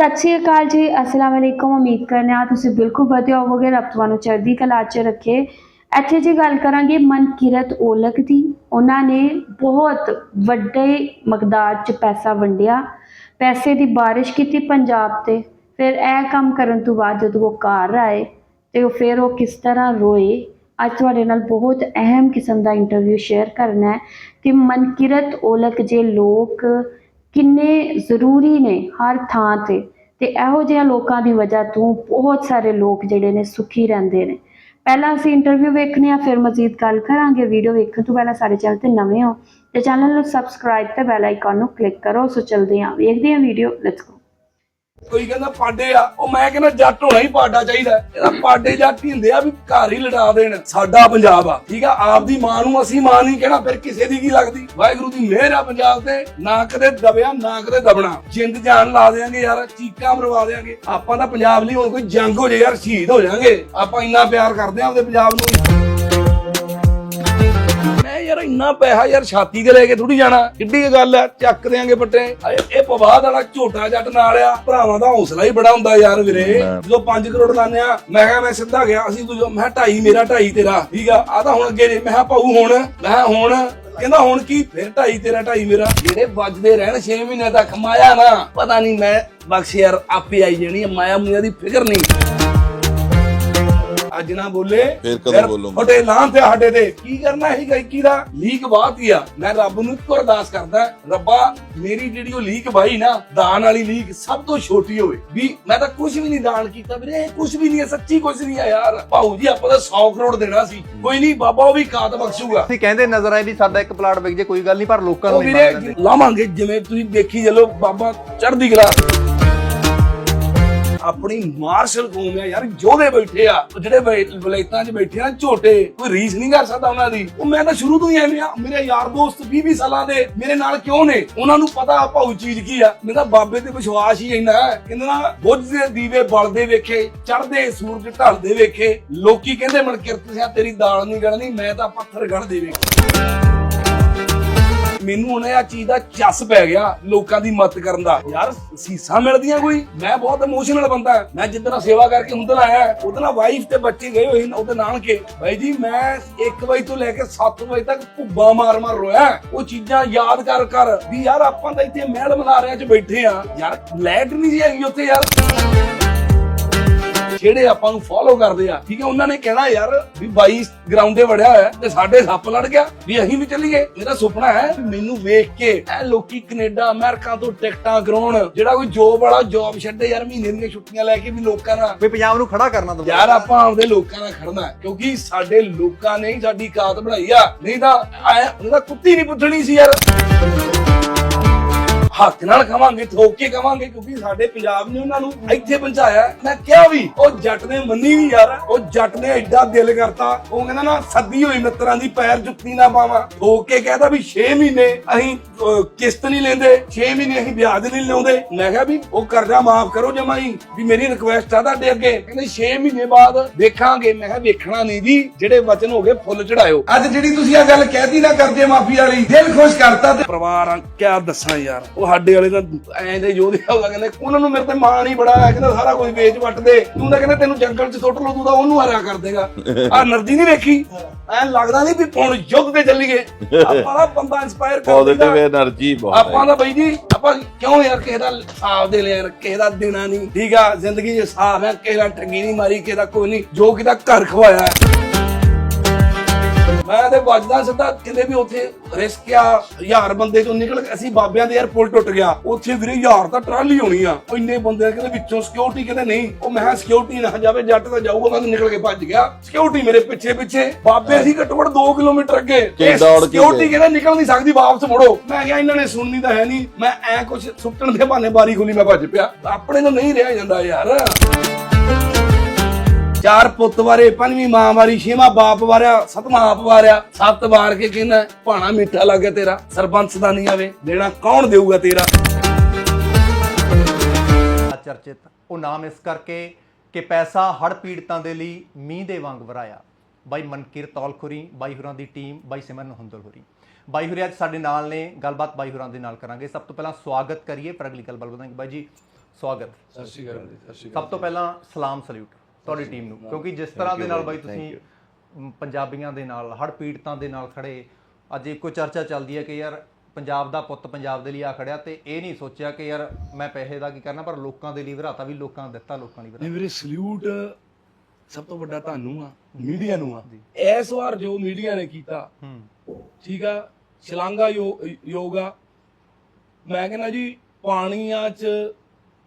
ਸਤਿ ਸ਼੍ਰੀ ਅਕਾਲ ਜੀ। ਅਸਲਾਮ ਅਲੈਕੁਮ। ਉਮੀਦ ਕਰਨੇ ਆ ਤੁਸੀਂ ਬਿਲਕੁਲ ਵਧੀਆ ਹੋਵੋਗੇ। ਰੱਬ ਤੁਹਾਨੂੰ ਚੜ੍ਹਦੀ ਕਲਾ 'ਚ ਰੱਖੇ। ਇੱਥੇ ਜੀ ਗੱਲ ਕਰਾਂਗੇ ਮਨਕਿਰਤ ਔਲਖ ਦੀ। ਉਹਨਾਂ ਨੇ ਬਹੁਤ ਵੱਡੇ ਮਕਦਾਰ 'ਚ ਪੈਸਾ ਵੰਡਿਆ। ਪੈਸੇ ਦੀ ਬਾਰਿਸ਼ ਕੀਤੀ ਪੰਜਾਬ ਤੇ। ਫਿਰ ਇਹ ਕੰਮ ਕਰਨ ਤੋਂ ਬਾਅਦ ਜਦੋਂ ਉਹ ਘਰ ਆਏ ਤੇ ਉਹ ਫਿਰ ਉਹ ਕਿਸ ਤਰ੍ਹਾਂ ਰੋਏ, ਅੱਜ ਤੁਹਾਡੇ ਨਾਲ ਬਹੁਤ ਅਹਿਮ ਕਿਸਮ ਦਾ ਇੰਟਰਵਿਊ ਸ਼ੇਅਰ ਕਰਨਾ ਹੈ ਕਿ ਮਨਕਿਰਤ ਔਲਖ ਜੇ ਲੋਕ ਕਿੰਨੇ ਜ਼ਰੂਰੀ ਨੇ ਹਰ ਥਾਂ ਤੇ। ਤੇ ਇਹੋ ਜਿਹੇ ਲੋਕਾਂ ਦੀ ਵਜ੍ਹਾ ਤੋਂ ਬਹੁਤ ਸਾਰੇ ਲੋਕ ਜਿਹੜੇ ਨੇ ਸੁਖੀ ਰਹਿੰਦੇ ਨੇ। ਪਹਿਲਾਂ ਅਸੀਂ ਇੰਟਰਵਿਊ ਵੇਖਨੇ ਆ, ਫਿਰ ਮਜ਼ੀਦ ਗੱਲ ਕਰਾਂਗੇ ਵੀਡੀਓ ਵੇਖਣ ਤੋਂ ਪਹਿਲਾਂ ਸਾਡੇ ਚੈਨਲ ਤੇ ਨਵੇਂ ਹੋ, ਤੇ ਚੈਨਲ ਨੂੰ ਸਬਸਕ੍ਰਾਈਬ ਤੇ ਬੈਲ ਆਈਕਨ ਨੂੰ ਕਲਿੱਕ ਕਰੋ। ਸੋ ਚਲਦੇ ਹਾਂ, ਵੇਖਦੇ ਹਾਂ ਵੀਡੀਓ ਲੈਟਸ ਗੋ ਕੋਈ ਕਹਿੰਦਾ ਪਾਡੇ ਆ, ਉਹ ਮੈਂ ਕਹਿੰਦਾ ਜੱਟ ਹੋਣਾ ਹੀ ਪਾਡਾ ਚਾਹੀਦਾ। ਇਹਦਾ ਪਾਡੇ ਜੱਟ ਹੀ ਹੁੰਦੇ ਆ ਵੀ ਘਰ ਹੀ ਲੜਾ ਦੇਣ। ਸਾਡਾ ਪੰਜਾਬ ਆ, ਠੀਕ ਆ? ਆਪਦੀ ਮਾਂ ਨੂੰ ਅਸੀਂ ਮਾਂ ਨਹੀਂ ਕਹਿਣਾ, ਫਿਰ ਕਿਸੇ ਦੀ ਕੀ ਲੱਗਦੀ? ਵਾਹਿਗੁਰੂ ਦੀ ਮਿਹਰ ਆ ਪੰਜਾਬ ਤੇ। ਨਾ ਕਦੇ ਦਬਿਆ, ਨਾ ਕਦੇ ਦਬਣਾ। ਜਿੰਦ ਜਾਨ ਲਾ ਦੇਾਂਗੇ ਯਾਰ, ਚੀਕਾਂ ਮਰਵਾ ਦੇਾਂਗੇ ਆਪਾਂ ਤਾਂ ਪੰਜਾਬ ਲਈ ਹੁਣ ਕੋਈ ਜੰਗ ਹੋ ਜਾਏ ਯਾਰ, ਸ਼ਹੀਦ ਹੋ ਜਾਾਂਗੇ। ਆਪਾਂ ਇੰਨਾ ਪਿਆਰ ਕਰਦੇ ਆ ਆਪਦੇ ਪੰਜਾਬ ਨੂੰ। ਯਾਰ ਇੰਨਾ ਪੈਸਾ ਯਾਰ ਛਾਤੀ ਤੇ ਲੈ ਕੇ ਥੋੜੀ ਜਾਣਾ। ਕਿੱਡੀ ਗੱਲ ਆ ਚੱਕ ਦੇਾਂਗੇ ਪੱਟੇ। ਇਹ ਪਵਾਦ ਵਾਲਾ ਝੋਟਾ ਜੱਟ ਨਾਲ ਆ। ਭਰਾਵਾਂ ਦਾ ਹੌਸਲਾ ਹੀ ਬੜਾ ਹੁੰਦਾ ਯਾਰ ਵੀਰੇ। ਜਦੋਂ 5 ਕਰੋੜ ਲਾਣੇ ਆ ਮੈਂ ਕਿਹਾ ਮੈਂ ਸਿੱਧਾ ਗਿਆ ਅਸੀਂ ਤੂੰ ਮੈਂ 2.5 ਮੇਰਾ 2.5 ਤੇਰਾ। ਠੀਕ ਆ ਆ ਤਾਂ ਹੁਣ ਅੱਗੇ ਮੈਂ ਕਿਹਾ ਭਾਊ ਹੁਣ ਮੈਂ ਹੁਣ। ਕਹਿੰਦਾ ਹੁਣ ਕੀ? ਫਿਰ 2.5 ਤੇਰਾ 2.5 ਮੇਰਾ। ਜਿਹੜੇ ਵੱਜਦੇ ਰਹਿਣ 6 ਮਹੀਨੇ ਤੱਕ ਮਾਇਆ ਨਾ। ਪਤਾ ਨਹੀਂ ਮੈਂ ਬਖਸ਼ ਯਾਰ ਆਪੇ ਆਈ ਜਾਣੀ ਮਾਇਆ ਮੁਇਆ ਦੀ ਫਿਕਰ ਨਹੀਂ ਅੱਜ ਨਾ ਬੋਲੇ। ਫਿਰ ਕਦੋਂ ਬੋਲੂੰਗਾ? ਤੁਹਾਡੇ ਨਾਂ ਤੇ ਸਾਡੇ ਤੇ। ਕੀ ਕਰਨਾ ਹੈ ਗਾਇਕੀ ਦਾ? ਲੀਕ ਬਾਤ ਹੀ ਆ। ਮੈਂ ਰੱਬ ਨੂੰ ਇੱਕੋ ਅਰਦਾਸ ਕਰਦਾ ਰੱਬਾ ਮੇਰੀ ਜਿਹੜੀ ਉਹ ਲੀਕ ਬਾਈ ਨਾ ਦਾਨ ਵਾਲੀ ਲੀਕ ਸਭ ਤੋਂ ਛੋਟੀ ਹੋਵੇ। ਵੀ ਮੈਂ ਤਾਂ ਕੁਝ ਵੀ ਨਹੀਂ ਦਾਨ ਕੀਤਾ ਵੀਰੇ ਕੁਝ ਵੀ ਨਹੀਂ ਹੈ ਸੱਚੀ ਕੁਝ ਨਹੀਂ ਆ ਯਾਰ। ਭਾਊ ਜੀ ਆਪਾਂ ਤਾਂ 100 ਕਰੋੜ ਦੇਣਾ ਸੀ। ਕੋਈ ਨਹੀਂ ਬਾਬਾ ਉਹ ਵੀ ਕਾਤ ਬਖਸ਼ੂਗਾ। ਅਸੀਂ ਕਹਿੰਦੇ ਨਜ਼ਰ ਆਏ ਵੀ ਸਾਡਾ ਇੱਕ ਪਲਾਟ ਵਿਕ ਜੇ ਕੋਈ ਗੱਲ ਨਹੀਂ ਪਰ ਲੋਕਾਂ ਨੂੰ ਨਹੀਂ ਵੀਰੇ ਮੰਨਦੇ। ਲਾਵਾਂਗੇ ਜਿਵੇਂ ਤੁਸੀਂ ਦੇਖੀ ਚੱਲੋ ਬਾਬਾ ਚੜ੍ਹਦੀ ਕਲਾ। ਆਪਣੀ ਮਾਰਸ਼ਲ ਕੌਮ ਆ ਯਾਰ ਜੋਧੇ ਬੈਠੇ ਆ, ਉਹ ਜਿਹੜੇ ਵਲ- 'ਚ ਬੈਠੇ ਆ, ਝੋਟੇ, ਕੋਈ ਰੀਸ ਨਹੀਂ ਕਰ ਸਕਦਾ ਉਹਨਾਂ ਦੀ। ਉਹ ਮੈਂ ਤਾਂ ਸ਼ੁਰੂ ਤੋਂ ਹੀ ਐਵੇਂ ਆ, ਮੇਰੇ ਯਾਰ ਦੋਸਤ 20 20 ਸਾਲਾਂ ਦੇ, ਮੇਰੇ ਨਾਲ ਕਿਉਂ ਨੇ? ਉਹਨਾਂ ਨੂੰ ਪਤਾ ਭਾਉ ਚੀਜ਼ ਕੀ ਆ। ਮੇਰਾ ਬਾਬੇ ਤੇ ਵਿਸ਼ਵਾਸ ਹੀ ਇੰਨਾ ਹੈ, ਕਹਿੰਦਾ ਨਾ, ਬੁੱਝ ਦੇ ਦੀਵੇ ਬਲਦੇ ਵੇਖੇ ਚੜਦੇ ਸੂਰਜ ਢਲਦੇ ਵੇਖੇ, ਲੋਕੀ ਕਹਿੰਦੇ ਮਨ ਕਿਰਤ ਸਿਆ ਤੇਰੀ ਦਾਲ ਨਹੀਂ ਗੜਨੀ, ਮੈਂ ਤਾਂ ਪੱਥਰ ਗੜਦੇ ਵੇਖੇ। ਮੈਨੂੰ ਉਹਨੇ ਆ ਚੀਜ਼ ਦਾ ਚੱਸ ਪੈ ਗਿਆ ਲੋਕਾਂ ਦੀ ਮਦਦ ਕਰਨ ਦਾ। ਯਾਰ, ਸੀਸਾਂ ਮਿਲਦੀਆਂ ਕੋਈ? ਮੈਂ ਬਹੁਤ ਇਮੋਸ਼ਨਲ ਬੰਦਾ ਮੈਂ ਜਿੱਦਣ ਸੇਵਾ ਕਰਕੇ ਹੁੰਦਨ ਆਇਆ, ਉਹਦੇ ਨਾਲ ਵਾਈਫ ਤੇ ਬੱਚੇ ਗਏ ਹੋਏ ਉਹਦੇ ਨਾਲ ਕੇ ਬਾਈ ਜੀ, ਮੈਂ 1 ਵਜੇ ਤੋਂ ਲੈ ਕੇ 7 ਵਜੇ ਤੱਕ ਭੁੱਬਾ ਮਾਰ ਮਾਰ ਰੋਇਆ। ਉਹ ਚੀਜ਼ਾਂ ਯਾਦ ਕਰ ਕਰ ਵੀ ਯਾਰ ਆਪਾਂ ਤਾਂ ਇੱਥੇ ਮਹਿਲ ਮਨਾਰਿਆਂ 'ਚ ਬੈਠੇ ਆ ਯਾਰ ਲੈਟ ਨਹੀਂ ਸੀ ਹੈਗੀ ਉੱਥੇ ਯਾਰ। ਜਿਹੜੇ ਆਪਾਂ ਨੂੰ ਫੋਲੋ ਕਰਦੇ ਆ ਠੀਕ ਹੈ ਉਹਨਾਂ ਨੇ ਕਹਿਣਾ ਯਾਰ ਵੀ ਬਾਈ ਗਰਾਊਂਡੇ ਵੜਿਆ ਹੋਇਆ ਤੇ ਸਾਡੇ ਸੱਪ ਲੜ ਗਿਆ ਵੀ ਅਸੀਂ ਵੀ ਚੱਲੀਏ। ਮੇਰਾ ਸੁਪਨਾ ਹੈ ਮੈਨੂੰ ਵੇਖ ਕੇ ਇਹ ਲੋਕੀ ਕੈਨੇਡਾ ਅਮਰੀਕਾ ਤੋਂ ਟਿਕਟਾਂ ਕਰਾਉਣ ਜਿਹੜਾ ਕੋਈ ਜੋਬ ਵਾਲਾ ਜੋਬ ਛੱਡੇ ਯਾਰ ਮਹੀਨੇ ਦੀਆਂ ਛੁੱਟੀਆਂ ਲੈ ਕੇ ਵੀ ਲੋਕਾਂ ਨਾਲ। ਵੀ ਪੰਜਾਬ ਨੂੰ ਖੜਾ ਕਰਨਾ ਦੋ ਯਾਰ ਆਪਾਂ ਆਪਦੇ ਲੋਕਾਂ ਨਾਲ ਖੜਨਾ ਹੈ, ਕਿਉਂਕਿ ਸਾਡੇ ਲੋਕਾਂ ਨੇ ਹੀ ਸਾਡੀ ਕਾਤ ਬਣਾਈ ਆ ਨਹੀਂ ਤਾਂ ਐ ਉਹਨਾਂ ਦਾ ਕੁੱਤੀ ਨਹੀਂ ਪੁੱਛਣੀ ਸੀ ਯਾਰ। ਹੱਕ ਨਾਲ ਖਾਵਾਂਗੇ ਥੋਕ ਕੇ ਖਾਵਾਂਗੇ, ਕਿਉਂਕਿ ਸਾਡੇ ਪੰਜਾਬ ਨੇ ਉਹਨਾਂ ਨੂੰ ਇੱਥੇ ਪਹੁੰਚਾਇਆ। ਮੈਂ ਕਿਹਾ ਵੀ, ਉਹ ਜੱਟ ਨੇ ਮੰਨੀ ਵੀ ਯਾਰ, ਉਹ ਜੱਟ ਨੇ ਐਡਾ ਦਿਲ ਕਰਤਾ। ਉਹ ਕਹਿੰਦਾ ਨਾ, ਸੱਦੀ ਹੋਈ ਮਿੱਤਰਾਂ ਦੀ ਪੈਰ ਜੁੱਤੀ ਨਾ ਪਾਵਾਂ। ਥੋਕ ਕੇ ਕਹਿੰਦਾ ਵੀ 6 ਮਹੀਨੇ ਅਸੀਂ ਕਿਸ਼ਤ ਨਹੀਂ ਲੈਂਦੇ 6 ਮਹੀਨੇ ਅਸੀਂ ਵਿਆਜ ਨਹੀਂ ਲਾਉਂਦੇ। ਮੈਂ ਕਿਹਾ ਵੀ, ਉਹ ਕਰਜ਼ਾ ਮਾਫ ਕਰੋ ਜਮਾਈ, ਵੀ ਮੇਰੀ ਰਿਕੁਐਸਟ ਆ ਤੁਹਾਡੇ ਅੱਗੇ। ਕਹਿੰਦੇ 6 ਮਹੀਨੇ ਬਾਅਦ ਦੇਖਾਂਗੇ ਮੈਂ ਕਿਹਾ ਵੇਖਣਾ ਨਹੀਂ ਜੀ, ਜਿਹੜੇ ਵਚਨ ਹੋ ਗਏ ਫੁੱਲ ਚੜਾਇਓ। ਅੱਜ ਜਿਹੜੀ ਤੁਸੀਂ ਆ ਗੱਲ ਕਹਿਤੀ ਨਾ ਕਰਜ਼ੇ ਮਾਫੀ ਵਾਲੀ, ਦਿਲ ਖੁਸ਼ ਕਰਤਾ ਤੇ ਪਰਿਵਾਰ ਆ, ਕਿਆ ਦੱਸਾਂ ਯਾਰ, ਉਹ ਸਾਡੇ ਵਾਲੇ ਤਾਂ ਐਂ ਦੇ ਯੋਧਿਆ ਹੋਗਾ ਕਹਿੰਦੇ ਉਹਨਾਂ ਨੂੰ ਮੇਰੇ ਤੇ ਮਾਣ ਹੀ ਬੜਾ ਹੈ ਕਹਿੰਦਾ ਸਾਰਾ ਕੁਝ ਵੇਚ ਵੱਟ ਤੂੰ ਤਾਂ ਕਹਿੰਦਾ ਤੈਨੂੰ ਜੰਗਲ 'ਚ ਸੁੱਟ ਲਓ ਤੂੰ ਤਾਂ ਉਹਨੂੰ ਹਰਾ ਕਰ ਦੇਗਾ। ਆ એનર્ਜੀ ਨਹੀਂ ਵੇਖੀ? ਐ ਲੱਗਦਾ ਨਹੀਂ ਵੀ ਹੁਣ ਯੁੱਧ ਤੇ ਚੱਲੀਏ। ਆਪਾਂ ਦਾ ਬੰਦਾ ਇਨਸਪਾਇਰ ਕਰ ਪੋਜ਼ਿਟਿਵ એનર્ਜੀ ਬਹੁਤ ਆਪਾਂ ਦਾ ਬਈ ਜੀ ਆਪਾਂ ਕਿਉਂ ਯਾਰ ਕਿਸੇ ਦਾ ਆਪਦੇ ਲੈ ਕਿਸੇ ਦਾ ਦੇਣਾ ਨਹੀਂ। ਠੀਕ ਆ ਜ਼ਿੰਦਗੀ ਦੇ ਸਾਹ ਹੈ ਕਿਸੇ ਦਾ ਠੱਗੀ ਨਹੀਂ ਮਾਰੀ ਕਿਸੇ ਦਾ ਕੋਈ ਨਹੀਂ ਜੋ ਕਿਦਾ ਘਰ ਖਵਾਇਆ ਮੈਂ ਤੇ ਵੱਜਦਾ ਸਿੱਧਾ ਕਿਤੇ ਵੀ ਉੱਥੇ ਰਿਸਕ ਆ ਹਜ਼ਾਰ ਬੰਦੇ ਚੋਂ ਨਿਕਲ ਕੇ ਅਸੀਂ ਬਾਬਿਆਂ ਦੇ ਯਾਰ ਪੁਲ ਟੁੱਟ ਗਿਆ। ਉੱਥੇ ਵੀਰੇ ਹਜ਼ਾਰ ਤਾਂ ਟਰਾਲੀ ਹੋਣੀ ਆ। ਇੰਨੇ ਬੰਦੇ ਕਹਿੰਦੇ ਵਿੱਚੋਂ ਸਿਕਿਉਰਿਟੀ ਕਹਿੰਦੇ ਨਹੀਂ। ਉਹ ਮੈਂ ਸਿਕਿਉਰਿਟੀ ਨਾ ਜਾਵੇ ਜੱਟ ਤਾਂ ਜਾਊਗਾ ਮੈਂ ਨਿਕਲ ਕੇ ਭੱਜ ਗਿਆ। ਸਿਕਿਉਰਿਟੀ ਮੇਰੇ ਪਿੱਛੇ ਪਿੱਛੇ। ਬਾਬੇ ਸੀ ਘੱਟੋ ਘੱਟ 2 ਕਿਲੋਮੀਟਰ ਅੱਗੇ। ਸਿਕਿਉਰਿਟੀ। ਕਹਿੰਦਾ ਨਿਕਲ ਨਹੀਂ ਸਕਦੀ ਵਾਪਸ ਮੁੜੋ। ਮੈਂ ਕਿਹਾ ਇਹਨਾਂ ਨੇ ਸੁਣਨੀ ਤਾਂ ਹੈ ਨਹੀਂ। ਮੈਂ ਐ ਕੁਝ ਸੁੱਟਣ ਦੇ ਬਹਾਨੇ ਬਾਰੀ ਖੋਲੀ ਮੈਂ ਭੱਜ ਪਿਆ। ਆਪਣੇ ਤੋਂ ਨਹੀਂ ਰਿਹਾ ਜਾਂਦਾ ਯਾਰ। ਚਾਰ ਪੁੱਤ ਵਾਰੇ ਪੰਜਵੀਂ ਮਾਂ ਵਾਰੀ ਛੇਵਾਂ ਬਾਪ ਵਾਰਿਆ ਸਤਵਾਂ ਆਪ ਵਾਰਿਆ। ਸੱਤ ਵਾਰ ਕੇ ਕਹਿੰਦਾ ਭਾਣਾ ਮਿੱਠਾ ਲੱਗੇ ਤੇਰਾ ਸਰਪੰਚ ਦਾ ਨਹੀਂ ਆਵੇ ਦੇਣਾ ਕੌਣ ਦੇਊਗਾ ਤੇਰਾ? ਚਰਚਿਤ ਉਹ ਨਾਮ ਇਸ ਕਰਕੇ ਕਿ ਪੈਸਾ ਹੜ ਪੀੜਤਾਂ ਦੇ ਲਈ ਮੀਂਹ ਦੇ ਵਾਂਗ ਵਰਾਇਆ। ਬਾਈ ਮਨਕੀਰ ਤੌਲਖੁਰੀ ਬਾਈ ਹੁਰਾਂ ਦੀ ਟੀਮ ਬਾਈ ਸਿਮਰਨ ਹੁੰਦਲ ਹੁਰੀ। ਬਾਈ ਹੁਰੀ ਅੱਜ ਸਾਡੇ ਨਾਲ ਨੇ ਗੱਲਬਾਤ ਬਾਈ ਹੁਰਾਂ ਦੇ ਨਾਲ ਕਰਾਂਗੇ। ਸਭ ਤੋਂ ਪਹਿਲਾਂ ਸਵਾਗਤ ਕਰੀਏ ਪਰ ਅਗਲੀ ਗੱਲਬਾਤ ਵਧਾਂਗੇ। ਬਾਈ ਜੀ ਸਵਾਗਤ। ਸਤਿ ਸ਼੍ਰੀ ਅਕਾਲ ਜੀ ਸਤਿ ਸ਼੍ਰੀ ਸਭ ਤੋਂ ਪਹਿਲਾਂ ਸਲਾਮ ਸਲੂਟ। ਤੁਹਾਡੀ ਟੀਮ ਨੂੰ ਕਿਉਂਕਿ ਜਿਸ ਤਰ੍ਹਾਂ ਦੇ ਨਾਲ ਬਾਈ ਤੁਸੀਂ ਪੰਜਾਬੀਆਂ ਦੇ ਨਾਲ ਹੜ ਪੀੜਤਾਂ ਦੇ ਨਾਲ ਖੜੇ ਅੱਜ ਇੱਕੋ ਚਰਚਾ ਚੱਲਦੀ ਹੈ ਕਿ ਯਾਰ ਪੰਜਾਬ ਦਾ ਪੁੱਤ ਪੰਜਾਬ ਦੇ ਲਈ ਆ ਖੜਿਆ ਤੇ ਇਹ ਨਹੀਂ ਸੋਚਿਆ ਕਿ ਯਾਰ ਮੈਂ ਪੈਸੇ ਦਾ ਕੀ ਕਰਨਾ ਪਰ ਲੋਕਾਂ ਦੇ ਲਈ ਵਰਾਤਾ ਵੀ ਲੋਕਾਂ ਨੇ ਦਿੱਤਾ ਲੋਕਾਂ ਲਈ ਵਰਾਤਾ ਵੀਰੇ ਸਲੂਟ ਸਭ ਤੋਂ ਵੱਡਾ ਤੁਹਾਨੂੰ ਆ ਮੀਡੀਆ ਨੂੰ ਆ। ਇਸ ਵਾਰ ਜੋ ਮੀਡੀਆ ਨੇ ਕੀਤਾ ਹੂੰ। ਠੀਕ ਆ ਸ਼ਲਾਂਗਾ ਯੋਗਾ ਮੈਂ ਕਹਿੰਦਾ ਜੀ ਪਾਣੀਆਂ 'ਚ